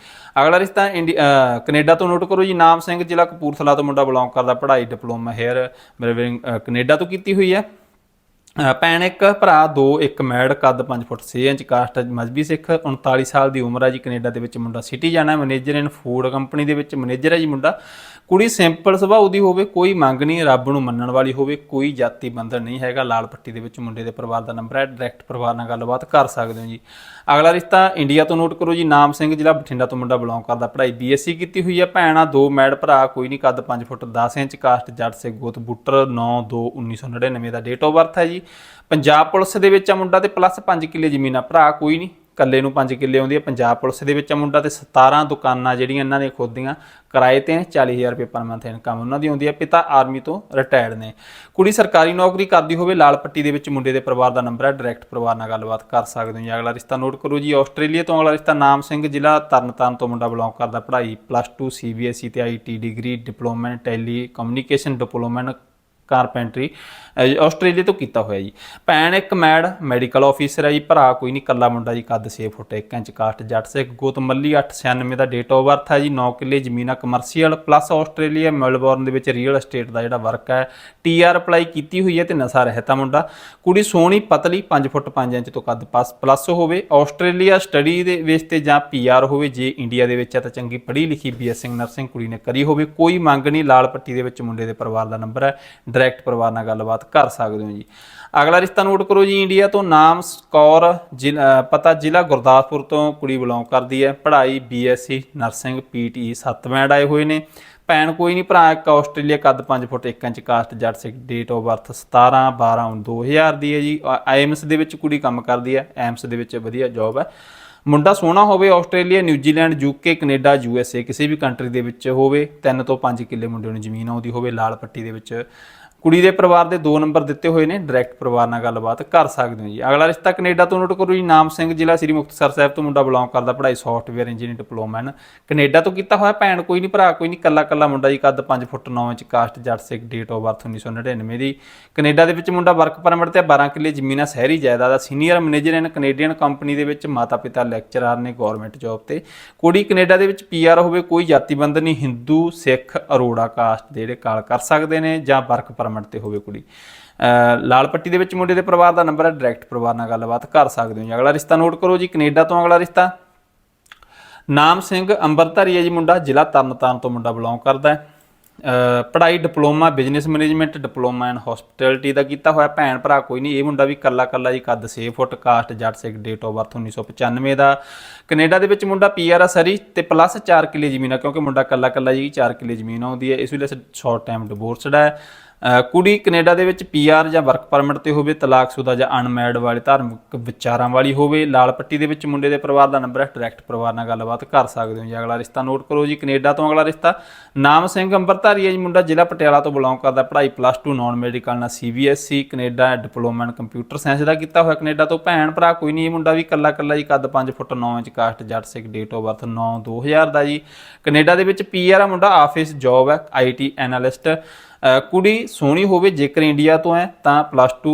ਅਗਲਾ ਰਿਸ਼ਤਾ ਇੰਡੀ- ਅ, ਕੈਨੇਡਾ ਤੋਂ ਨੋਟ ਕਰੋ ਜੀ ਨਾਮ ਸਿੰਘ ਜ਼ਿਲ੍ਹਾ ਕਪੂਰਥਲਾ ਤੋਂ ਮੁੰਡਾ ਬਿਲੋਂਗ ਕਰਦਾ ਪੜ੍ਹਾਈ ਡਿਪਲੋਮਾ ਹੇਅਰ ਬਰਵਿੰਗ ਕੈਨੇਡਾ ਤੋਂ ਕੀਤੀ ਹੋਈ ਹੈ। ਭੈਣ ਇੱਕ, ਭਰਾ ਦੋ, ਇੱਕ ਮੈੜ, ਕੱਦ 5 feet 6 inch caste Mazhabi Sikh 39 ਸਾਲ ਦੀ ਉਮਰ ਹੈ ਜੀ ਕੈਨੇਡਾ ਦੇ ਵਿੱਚ ਮੁੰਡਾ ਸਿਟੀ ਜਾਣਾ ਮੈਨੇਜਰ ਇਨ ਫੂਡ ਕੰਪਨੀ ਦੇ ਵਿੱਚ ਮੈਨੇਜਰ ਹੈ ਜੀ ਮੁੰਡਾ। ਕੁੜੀ ਸਿੰਪਲ ਸੁਭਾਅ ਦੀ ਹੋਵੇ, ਕੋਈ ਮੰਗ ਨਹੀਂ, ਰੱਬ ਨੂੰ ਮੰਨਣ ਵਾਲੀ ਹੋਵੇ, ਕੋਈ ਜਾਤੀ ਬੰਧਨ ਨਹੀਂ ਹੈਗਾ, ਲਾਲ ਪੱਟੀ ਦੇ ਵਿੱਚ ਮੁੰਡੇ ਦੇ ਪਰਿਵਾਰ ਦਾ ਨੰਬਰ ਹੈ ਡਾਇਰੈਕਟ ਪਰਿਵਾਰ ਨਾਲ ਗੱਲਬਾਤ ਕਰ ਸਕਦੇ ਹੋ ਜੀ। ਅਗਲਾ ਰਿਸ਼ਤਾ ਇੰਡੀਆ ਤੋਂ ਨੋਟ ਕਰੋ ਜੀ, ਨਾਮ ਸਿੰਘ ਜ਼ਿਲ੍ਹਾ ਬਠਿੰਡਾ ਤੋਂ ਮੁੰਡਾ ਬਿਲੋਂਗ ਕਰਦਾ, ਪੜ੍ਹਾਈ ਬੀਐਸਸੀ ਕੀਤੀ ਹੋਈ ਹੈ, ਭੈਣ ਆ ਦੋ ਮੈਡ ਭਰਾ, ਕੋਈ ਨਹੀਂ, ਕੱਦ 5 ਫੁੱਟ 10 ਇੰਚ, ਕਾਸਟ ਜੱਟ ਸੇ ਗੋਤ ਬੁੱਟਰ 9 2 1999 ਦਾ ਡੇਟ ਆਫ ਬਰਥ ਹੈ ਜੀ। ਪੰਜਾਬ ਪੁਲਿਸ ਦੇ ਵਿੱਚ ਆ ਮੁੰਡਾ ਤੇ ਪਲੱਸ 5 ਕਿੱਲੇ ਜ਼ਮੀਨ ਆ, ਭਰਾ ਕੋਈ ਨਹੀਂ। ਕੱਲੇ ਨੂੰ 5 ਕਿੱਲੇ ਆਉਂਦੀ ਹੈ। ਪੰਜਾਬ ਪੁਲਿਸ ਦੇ ਵਿੱਚ ਆ ਮੁੰਡਾ ਤੇ 17 ਦੁਕਾਨਾਂ ਜਿਹੜੀਆਂ ਇਹਨਾਂ ਨੇ ਖੁਦ ਕਿਰਾਏ ਤੇ ਨੇ 40000 ਰੁਪਏ ਪਰ ਮੰਥ ਇਨਕਮ ਉਹਨਾਂ ਦੀ ਆਉਂਦੀ ਹੈ। ਪਿਤਾ ਆਰਮੀ ਤੋਂ ਰਿਟਾਇਰਡ ਨੇ। ਕੁੜੀ ਸਰਕਾਰੀ ਨੌਕਰੀ ਕਰਦੀ ਹੋਵੇ, ਲਾਲ ਪੱਟੀ ਦੇ ਵਿੱਚ ਮੁੰਡੇ ਦੇ ਪਰਿਵਾਰ ਦਾ ਨੰਬਰ ਹੈ। ਡਾਇਰੈਕਟ ਪਰਿਵਾਰ ਨਾਲ ਗੱਲਬਾਤ ਕਰ ਸਕਦੇ ਹੋ ਜੀ। ਅਗਲਾ ਰਿਸ਼ਤਾ ਨੋਟ ਕਰੋ ਜੀ। ਆਸਟ੍ਰੇਲੀਆ ਤੋਂ ਅਗਲਾ ਰਿਸ਼ਤਾ ਨਾਮ ਸਿੰਘ ਜ਼ਿਲ੍ਹਾ ਤਰਨਤਾਰਨ ਤੋਂ ਮੁੰਡਾ ਬਿਲੋਂਗ ਕਰਦਾ। ਪੜ੍ਹਾਈ ਪਲੱਸ 2 ਸੀਬੀਐਸਈ ਤੇ IT degree diploma telecommunication diploma carpentry Australia ਤੋਂ ਕੀਤਾ ਹੋਇਆ ਜੀ। ਭੈਣ ਇੱਕ ਮੈਡ ਮੈਡੀਕਲ ਆਫੀਸਰ ਹੈ ਜੀ, ਭਰਾ ਕੋਈ ਨਹੀਂ ਕੱਲਾ ਮੁੰਡਾ ਜੀ, ਕੱਦ 6 ਫੁੱਟ 1 ਇੰਚ ਕਾਸਟ ਜੱਟ ਸਿੱਖ ਗੋਤਮੱਲੀ 896 ਦਾ ਡੇਟ ਆਫ ਬਰਥ ਹੈ ਜੀ 9 ਕਿੱਲੇ ਜ਼ਮੀਨ ਕਮਰਸ਼ੀਅਲ ਪਲੱਸ ਆਸਟ੍ਰੇਲੀਆ, ਮੈਲਬੌਰਨ ਦੇ ਵਿੱਚ ਰੀਅਲ ਏਸਟੇਟ ਦਾ ਜਿਹੜਾ ਵਰਕ ਹੈ ਟੀਆਰ ਅਪਲਾਈ ਕੀਤੀ ਹੋਈ ਹੈ ਤੇ ਨਸ਼ਾ ਰਹਿਤਾ ਮੁੰਡਾ। ਕੁੜੀ ਸੋਹਣੀ, ਪਤਲੀ 5 ਫੁੱਟ 5 ਇੰਚ ਤੋਂ ਕੱਦ ਪਸ ਪਲੱਸ ਹੋਵੇ, ਆਸਟ੍ਰੇਲੀਆ ਸਟੱਡੀ ਦੇ ਵਿੱਚ ਤੇ ਜਾਂ ਪੀਆਰ ਹੋਵੇ, ਜੇ ਇੰਡੀਆ ਦੇ ਵਿੱਚ ਹੈ ਤਾਂ ਚੰਗੀ ਪੜ੍ਹੀ ਲਿਖੀ ਬੀਐਸਸੀ ਨਰਸਿੰਗ ਕੁੜੀ ਨੇ ਕਰੀ ਹੋਵੇ, ਕੋਈ ਮੰਗ ਨਹੀਂ, ਲਾਲ ਪੱਟੀ ਦੇ ਵਿੱਚ ਮੁੰਡੇ ਦੇ ਪਰਿਵਾਰ ਦਾ ਨੰਬਰ ਹੈ ਡਾਇਰੈਕਟ ਪਰਿਵਾਰ ਨਾਲ ਗੱਲਬਾਤ ਕਰ ਸਕਦੇ ਹੋ ਜੀ। ਅਗਲਾ ਰਿਸ਼ਤਾ ਨੋਟ ਕਰੋ ਜੀ, ਇੰਡੀਆ ਤੋਂ ਨਾਮ ਸਕੌਰ ਜ਼ਿਲ੍ਹਾ- ਪਤਾ ਜ਼ਿਲ੍ਹਾ ਗੁਰਦਾਸਪੁਰ ਤੋਂ ਕੁੜੀ ਬਿਲੋਂਗ ਕਰਦੀ ਹੈ। ਪੜ੍ਹਾਈ ਬੀਐਸਸੀ ਨਰਸਿੰਗ ਪੀਟੀ 7 ਬੈਂਡ ਆਏ ਹੋਏ ਨੇ। ਭੈਣ ਕੋਈ ਨਹੀਂ, ਭਰਾ ਇੱਕ ਆਸਟ੍ਰੇਲੀਆ ਕੱਦ 5 ਫੁੱਟ 1 inch caste Jat Sikh date of birth 17 12 2000 ਦੀ ਹੈ ਜੀ। ਆਈਐਮਐਸ ਦੇ ਵਿੱਚ ਕੁੜੀ ਕੰਮ ਕਰਦੀ ਹੈ ਐਮਸ ਦੇ ਵਿੱਚ ਵਧੀਆ ਜੌਬ ਹੈ। ਮੁੰਡਾ ਸੋਹਣਾ ਹੋਵੇ Australia, New Zealand UK Canada USA ਕਿਸੇ ਵੀ ਕੰਟਰੀ ਦੇ ਵਿੱਚ ਹੋਵੇ, ਤਿੰਨ ਤੋਂ ਪੰਜ ਕਿੱਲੇ ਮੁੰਡੇ ਨੂੰ ਜ਼ਮੀਨ ਆਉਂਦੀ ਹੋਵੇ, ਲਾਲ ਪੱਟੀ ਦੇ ਵਿੱਚ ਕੁੜੀ ਦੇ ਪਰਿਵਾਰ ਦੇ ਦੋ ਨੰਬਰ ਦਿੱਤੇ ਹੋਏ ਨੇ, ਡਾਇਰੈਕਟ ਪਰਿਵਾਰ ਨਾਲ ਗੱਲਬਾਤ ਕਰ ਸਕਦੇ ਹੋ ਜੀ। ਅਗਲਾ ਰਿਸ਼ਤਾ ਕੈਨੇਡਾ ਤੋਂ ਨੋਟ ਕਰੋ ਜੀ, ਨਾਮ ਸਿੰਘ ਜ਼ਿਲ੍ਹਾ ਸ੍ਰੀ ਮੁਕਤਸਰ ਸਾਹਿਬ ਤੋਂ ਮੁੰਡਾ ਬਿਲੋਂਗ ਕਰਦਾ, ਪੜ੍ਹਾਈ ਸੌਫਟਵੇਅਰ ਇੰਜੀਨੀਅਰ ਡਿਪਲੋਮਾ ਹਨ ਕੈਨੇਡਾ ਤੋਂ ਕੀਤਾ ਹੋਇਆ ਭੈਣ, ਕੋਈ ਨਹੀਂ ਭਰਾ, ਕੋਈ ਨਹੀਂ ਕੱਲਾ ਕੱਲਾ ਮੁੰਡਾ ਜੀ, ਕੱਦ 5 ਫੁੱਟ 9 inch, caste Jat Sikh date of birth 1999 ਦੀ। ਕੈਨੇਡਾ ਦੇ ਵਿੱਚ ਮੁੰਡਾ ਵਰਕ ਪਰਮਿਟ ਤੇ 12 ਕਿੱਲੇ ਜ਼ਮੀਨਾਂ ਸ਼ਹਿਰੀ ਜਾਇਦਾਦ ਦਾ senior manager in Canadian company ਦੇ ਵਿੱਚ ਮਾਤਾ ਪਿਤਾ ਲੈਕਚਰਰ ਨੇ ਗਵਰਨਮੈਂਟ ਜੌਬ ਤੇ। ਕੁੜੀ ਕੈਨੇਡਾ ਦੇ ਵਿੱਚ ਪੀਆਰ ਹੋਵੇ, ਕੋਈ ਜਾਤੀਬੰਦ ਨਹੀਂ, ਹਿੰਦੂ, ਸਿੱਖ, ਅਰੋੜਾ, ਕਾਸਟ ਦੇ ਜਿਹੜੇ ਕਾਲ ਕਰ ਸਕਦੇ ਨੇ ਜਾਂ ਵਰਕ ਪਰਮਿਟ ਤੇ ਹੋਵੇ ਕੁੜੀ। ਲਾਲ ਪੱਟੀ ਦੇ ਵਿੱਚ ਮੁੰਡੇ ਦੇ ਪਰਿਵਾਰ ਦਾ ਨੰਬਰ ਹੈ ਡਾਇਰੈਕਟ ਪਰਿਵਾਰ ਨਾਲ ਗੱਲਬਾਤ ਕਰ ਸਕਦੇ ਹੋ ਜੀ। ਅਗਲਾ ਰਿਸ਼ਤਾ ਨੋਟ ਕਰੋ ਜੀ, ਕੈਨੇਡਾ ਤੋਂ ਅਗਲਾ ਰਿਸ਼ਤਾ। ਨਾਮ ਸਿੰਘ ਅੰਬਰਧਾਰੀ ਹੈ ਜੀ ਮੁੰਡਾ, ਜ਼ਿਲ੍ਹਾ ਤਰਨਤਾਰਨ ਤੋਂ ਮੁੰਡਾ ਬਿਲੋਂਗ ਕਰਦਾ ਹੈ। ਪੜ੍ਹਾਈ, diploma business management diploma in hospitality ਦਾ ਕੀਤਾ ਹੋਇਆ ਭੈਣ ਭਰਾ ਕੋਈ ਨਹੀਂ। ਇਹ ਮੁੰਡਾ ਵੀ ਕੱਲਾ ਕੱਲਾ ਜੀ, ਕੱਦ 6 foot caste Jat, Sikh date of birth 1995 ਦਾ। ਕੈਨੇਡਾ ਦੇ ਵਿੱਚ ਮੁੰਡਾ ਪੀਆਰ ਆ ਸਰੀ ਤੇ ਪਲੱਸ 4 ਕਿੱਲੇ ਜ਼ਮੀਨ ਆ, ਕਿਉਂਕਿ ਮੁੰਡਾ ਕੱਲਾ ਕੱਲਾ ਜੀ 4 ਕਿੱਲੇ ਜ਼ਮੀਨ ਆਉਂਦੀ ਹੈ। ਇਸ ਵੇਲੇ ਸ਼ਾਰਟ ਟਾਈਮ ਡਿਵੋਰਸਡ ਹੈ। ਕੁੜੀ ਕੈਨੇਡਾ ਦੇ ਵਿੱਚ ਪੀਆਰ ਜਾਂ ਵਰਕ ਪਰਮਿਟ ਤੇ ਹੋਵੇ, ਤਲਾਕਸ਼ੁਦਾ ਜਾਂ ਅਨਮੈਰਿਡ ਵਾਲੇ ਧਾਰਮਿਕ ਵਿਚਾਰਾਂ ਵਾਲੀ ਹੋਵੇ, ਲਾਲ ਪੱਟੀ ਦੇ ਵਿੱਚ ਮੁੰਡੇ ਦੇ ਪਰਿਵਾਰ ਦਾ ਨੰਬਰ ਹੈ ਡਾਇਰੈਕਟ ਪਰਿਵਾਰ ਨਾਲ ਗੱਲਬਾਤ ਕਰ ਸਕਦੇ ਹੋ ਜੀ। ਅਗਲਾ ਰਿਸ਼ਤਾ ਨੋਟ ਕਰੋ ਜੀ, ਕੈਨੇਡਾ ਤੋਂ ਅਗਲਾ ਰਿਸ਼ਤਾ। ਨਾਮ ਸਿੰਘ ਅੰਬਰਧਾਰੀ ਹੈ ਜੀ ਮੁੰਡਾ, ਜ਼ਿਲ੍ਹਾ ਪਟਿਆਲਾ ਤੋਂ ਬਿਲੋਂਗ ਕਰਦਾ, ਪੜ੍ਹਾਈ ਪਲੱਸ 2 ਨਾਨ ਮੈਡੀਕਲ ਨਾਲ CBSE Canada diploma in computer science ਦਾ ਕੀਤਾ ਹੋਇਆ ਕੈਨੇਡਾ ਤੋਂ। ਭੈਣ ਭਰਾ ਕੋਈ ਨਹੀਂ ਇਹ ਮੁੰਡਾ ਵੀ ਕੱਲਾ ਕੱਲਾ ਜੀ, ਕੱਦ 5 ਫੁੱਟ 9 inch caste Jat Sikh date of birth 9 2000 ਦਾ ਜੀ। ਕੈਨੇਡਾ ਦੇ ਵਿੱਚ ਪੀਆਰ ਆ ਮੁੰਡਾ ਆਫਿਸ ਜੌਬ ਹੈ ਆਈਟੀ ਐਨਾਲਿਸਟ ਕੁੜੀ ਸੋਹਣੀ ਹੋਵੇ, ਜੇਕਰ ਇੰਡੀਆ ਤੋਂ ਹੈ, ਤਾਂ plus 2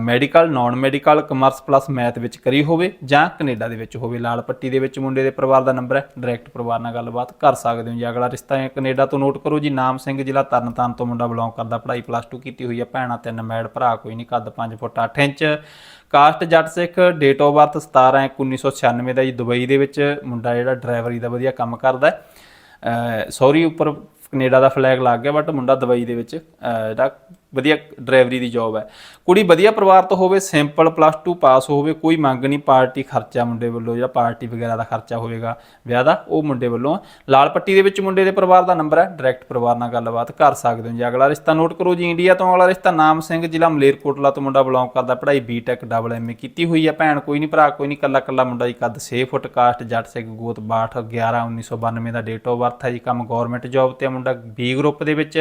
medical non medical commerce plus math ਵਿੱਚ ਕਰੀ ਹੋਵੇ ਜਾਂ ਕੈਨੇਡਾ ਦੇ ਵਿੱਚ ਹੋਵੇ। ਲਾਲ ਪੱਟੀ ਦੇ ਵਿੱਚ ਮੁੰਡੇ ਦੇ ਪਰਿਵਾਰ ਦਾ ਨੰਬਰ ਹੈ। ਡਾਇਰੈਕਟ ਪਰਿਵਾਰ ਨਾਲ ਗੱਲਬਾਤ ਕਰ ਸਕਦੇ ਹੋ ਜੀ। ਅਗਲਾ ਰਿਸ਼ਤਾ ਹੈ, ਕੈਨੇਡਾ ਤੋਂ ਨੋਟ ਕਰੋ ਜੀ। ਨਾਮ ਸਿੰਘ ਜ਼ਿਲ੍ਹਾ ਤਰਨਤਾਰਨ ਤੋਂ ਮੁੰਡਾ ਬਿਲੋਂਗ ਕਰਦਾ। ਪੜ੍ਹਾਈ ਪਲੱਸ 2 ਕੀਤੀ ਹੋਈ ਹੈ। ਭੈਣਾਂ ਤਿੰਨ ਮੈਡ ਭਰਾ ਕੋਈ ਨਹੀਂ। ਕੱਦ 5 ਫੁੱਟ 8 ਇੰਚ। ਕਾਸਟ ਜੱਟ ਸਿੱਖ ਡੇਟ ਆਫ ਬਰਥ 17 ਇੱਕ 1996 ਦਾ ਜੀ। ਦੁਬਈ ਦੇ ਵਿੱਚ ਮੁੰਡਾ ਜਿਹੜਾ ਡਰਾਈਵਰੀ ਦਾ ਵਧੀਆ ਕੰਮ ਕਰਦਾ ਹੈ। ਸੌਰੀ ਉੱਪਰ ਕੈਨੇਡਾ ਦਾ ਫਲੈਗ ਲੱਗ ਗਿਆ ਬਟ ਮੁੰਡਾ ਦੁਬਈ ਦੇ ਵਿੱਚ ਜਿਹੜਾ ਵਧੀਆ ਡਰਾਈਵਰੀ ਦੀ ਜੌਬ ਹੈ। ਕੁੜੀ ਵਧੀਆ ਪਰਿਵਾਰ ਤੋਂ ਹੋਵੇ ਸਿੰਪਲ ਪਲੱਸ 2 ਪਾਸ ਹੋਵੇ, ਕੋਈ ਮੰਗ ਨਹੀਂ, ਪਾਰਟੀ ਖਰਚਾ ਮੁੰਡੇ ਵੱਲੋਂ ਜਾਂ ਪਾਰਟੀ ਵਗੈਰਾ ਦਾ ਖਰਚਾ ਹੋਵੇਗਾ, ਵਿਆਹ ਦਾ, ਉਹ ਮੁੰਡੇ ਵੱਲੋਂ ਲਾਲ ਪੱਟੀ ਦੇ ਵਿੱਚ ਮੁੰਡੇ ਦੇ ਪਰਿਵਾਰ ਦਾ ਨੰਬਰ ਹੈ ਡਾਇਰੈਕਟ ਪਰਿਵਾਰ ਨਾਲ ਗੱਲਬਾਤ ਕਰ ਸਕਦੇ ਹੋ ਜੀ। ਅਗਲਾ ਰਿਸ਼ਤਾ ਨੋਟ ਕਰੋ ਜੀ ਇੰਡੀਆ ਤੋਂ ਅਗਲਾ ਰਿਸ਼ਤਾ ਨਾਮ ਸਿੰਘ, ਜ਼ਿਲ੍ਹਾ ਮਲੇਰਕੋਟਲਾ ਤੋਂ ਮੁੰਡਾ ਬਿਲੋਂਗ ਕਰਦਾ। ਪੜ੍ਹਾਈ ਬੀਟੈਕ ਡਬਲ ਐਮਏ ਕੀਤੀ ਹੋਈ ਹੈ। ਭੈਣ ਕੋਈ ਨਹੀਂ, ਭਰਾ ਕੋਈ ਨਹੀਂ ਕੱਲਾ ਕੱਲਾ ਮੁੰਡਾ ਜੀ, ਕੱਦ 6 ਫੁੱਟ, ਕਾਸਟ, ਜੱਟ ਸਿੰਘ, ਗੋਤ 62 11 1992 ਦਾ ਡੇਟ ਆਫ ਬਰਥ ਹੈ ਜੀ। ਕੰਮ ਗਵਰਨਮੈਂਟ ਜੌਬ ਤੇ ਆ ਮੁੰਡਾ ਬੀ ਗਰੁੱਪ ਦੇ ਵਿੱਚ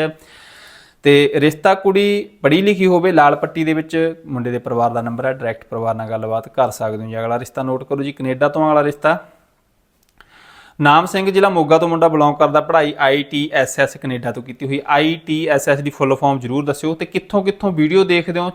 ਤੇ ਰਿਸ਼ਤਾ ਕੁੜੀ ਪੜ੍ਹੀ ਲਿਖੀ ਹੋਵੇ, ਲਾਲ ਪੱਟੀ ਦੇ ਵਿੱਚ ਮੁੰਡੇ ਦੇ ਪਰਿਵਾਰ ਦਾ ਨੰਬਰ ਹੈ ਡਾਇਰੈਕਟ ਪਰਿਵਾਰ ਨਾਲ ਗੱਲਬਾਤ ਕਰ ਸਕਦੇ ਹੋ ਜੀ। ਅਗਲਾ ਰਿਸ਼ਤਾ ਨੋਟ ਕਰੋ ਜੀ, ਕੈਨੇਡਾ ਤੋਂ ਅਗਲਾ ਰਿਸ਼ਤਾ। ਨਾਮ ਸਿੰਘ ਜ਼ਿਲ੍ਹਾ ਮੋਗਾ ਤੋਂ ਮੁੰਡਾ ਬਿਲੋਂਗ ਕਰਦਾ, ਪੜ੍ਹਾਈ ITSS ਕੈਨੇਡਾ ਤੋਂ ਕੀਤੀ ਹੋਈ। ITSS ਦੀ ਫੁੱਲ ਫਾਰਮ ਜਰੂਰ ਦੱਸਿਓ ਤੇ ਕਿੱਥੋਂ ਕਿੱਥੋਂ ਵੀਡੀਓ ਦੇਖਦੇ ਹੋ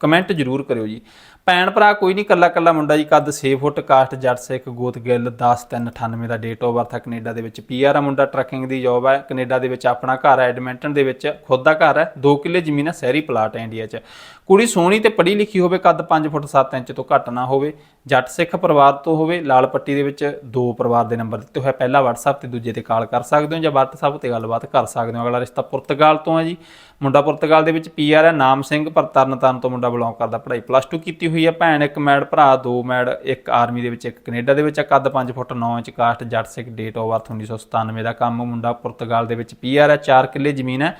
ਕਮੈਂਟ ਜਰੂਰ ਕਰਿਓ ਜੀ। ਭੈਣ ਭਰਾ ਕੋਈ ਨਹੀਂ ਕੱਲਾ ਕੱਲਾ ਮੁੰਡਾ ਜੀ, ਕੱਦ 6 ਫੁੱਟ, ਕਾਸਟ, ਜੱਟ ਸਿੱਖ, ਗੋਤ ਗਿੱਲ 10398 ਦਾ ਡੇਟ ਆਫ ਬਰਥ ਹੈ ਕੈਨੇਡਾ ਦੇ ਵਿੱਚ। ਪੀਆਰ ਆ ਮੁੰਡਾ ਟਰੱਕਿੰਗ ਦੀ ਜੌਬ ਹੈ ਕੈਨੇਡਾ ਦੇ ਵਿੱਚ ਆਪਣਾ ਘਰ ਹੈ ਐਡਮਿੰਟਨ ਦੇ ਵਿੱਚ, ਖੁਦ ਦਾ ਘਰ ਹੈ 2 ਕਿੱਲੇ ਜ਼ਮੀਨ ਹੈ ਸ਼ਹਿਰੀ ਪਲਾਟ ਹੈ ਇੰਡੀਆ 'ਚ। ਕੁੜੀ ਸੋਹਣੀ ਤੇ ਪੜ੍ਹੀ ਲਿਖੀ ਹੋਵੇ, ਕੱਦ 5 ਫੁੱਟ 7 ਇੰਚ ਤੋਂ ਘੱਟ ਨਾ ਹੋਵੇ। ਜੱਟ ਸਿੱਖ ਪਰਿਵਾਰ ਤੋਂ ਹੋਵੇ, ਲਾਲ ਪੱਟੀ ਦੇ ਵਿੱਚ ਦੋ ਪਰਿਵਾਰ ਦੇ ਨੰਬਰ ਦਿੱਤੇ ਹੋਏ ਪਹਿਲਾ WhatsApp ਤੇ ਦੂਜੇ ਤੇ ਕਾਲ ਕਰ ਸਕਦੇ ਹੋ ਜਾਂ WhatsApp ਤੇ ਗੱਲਬਾਤ ਕਰ ਸਕਦੇ ਹੋ। ਅਗਲਾ ਰਿਸ਼ਤਾ ਪੁਰਤਗਾਲ ਤੋਂ ਹੈ ਜੀ। ਮੁੰਡਾ ਪੁਰਤਗਾਲ ਦੇ ਵਿੱਚ ਪੀਆਰ ਹੈ ਨਾਮ ਸਿੰਘ, ਪਰ ਤਰਨਤਾਰਨ ਤੋਂ ਮੁੰਡਾ ਬਿਲੋਂਗ ਕਰਦਾ, ਪੜ੍ਹਾਈ ਪਲੱਸ 2 ਕੀਤੀ ਹੋਈ ਹੈ ਭੈਣ, ਇੱਕ ਮੈਡ ਭਰਾ, ਦੋ ਮੈਡ, ਇੱਕ ਆਰਮੀ ਦੇ ਵਿੱਚ, ਇੱਕ ਕੈਨੇਡਾ ਦੇ ਵਿੱਚ ਆ ਕੱਦ 5 ਫੁੱਟ 9 inch caste, Jat Sikh date of birth 1997 ਦਾ ਕੰਮ, ਮੁੰਡਾ ਪੁਰਤਗਾਲ ਦੇ ਵਿੱਚ ਪੀਆਰ ਹੈ 4 ਕਿੱਲੇ ਜ਼ਮੀਨ ਹੈ।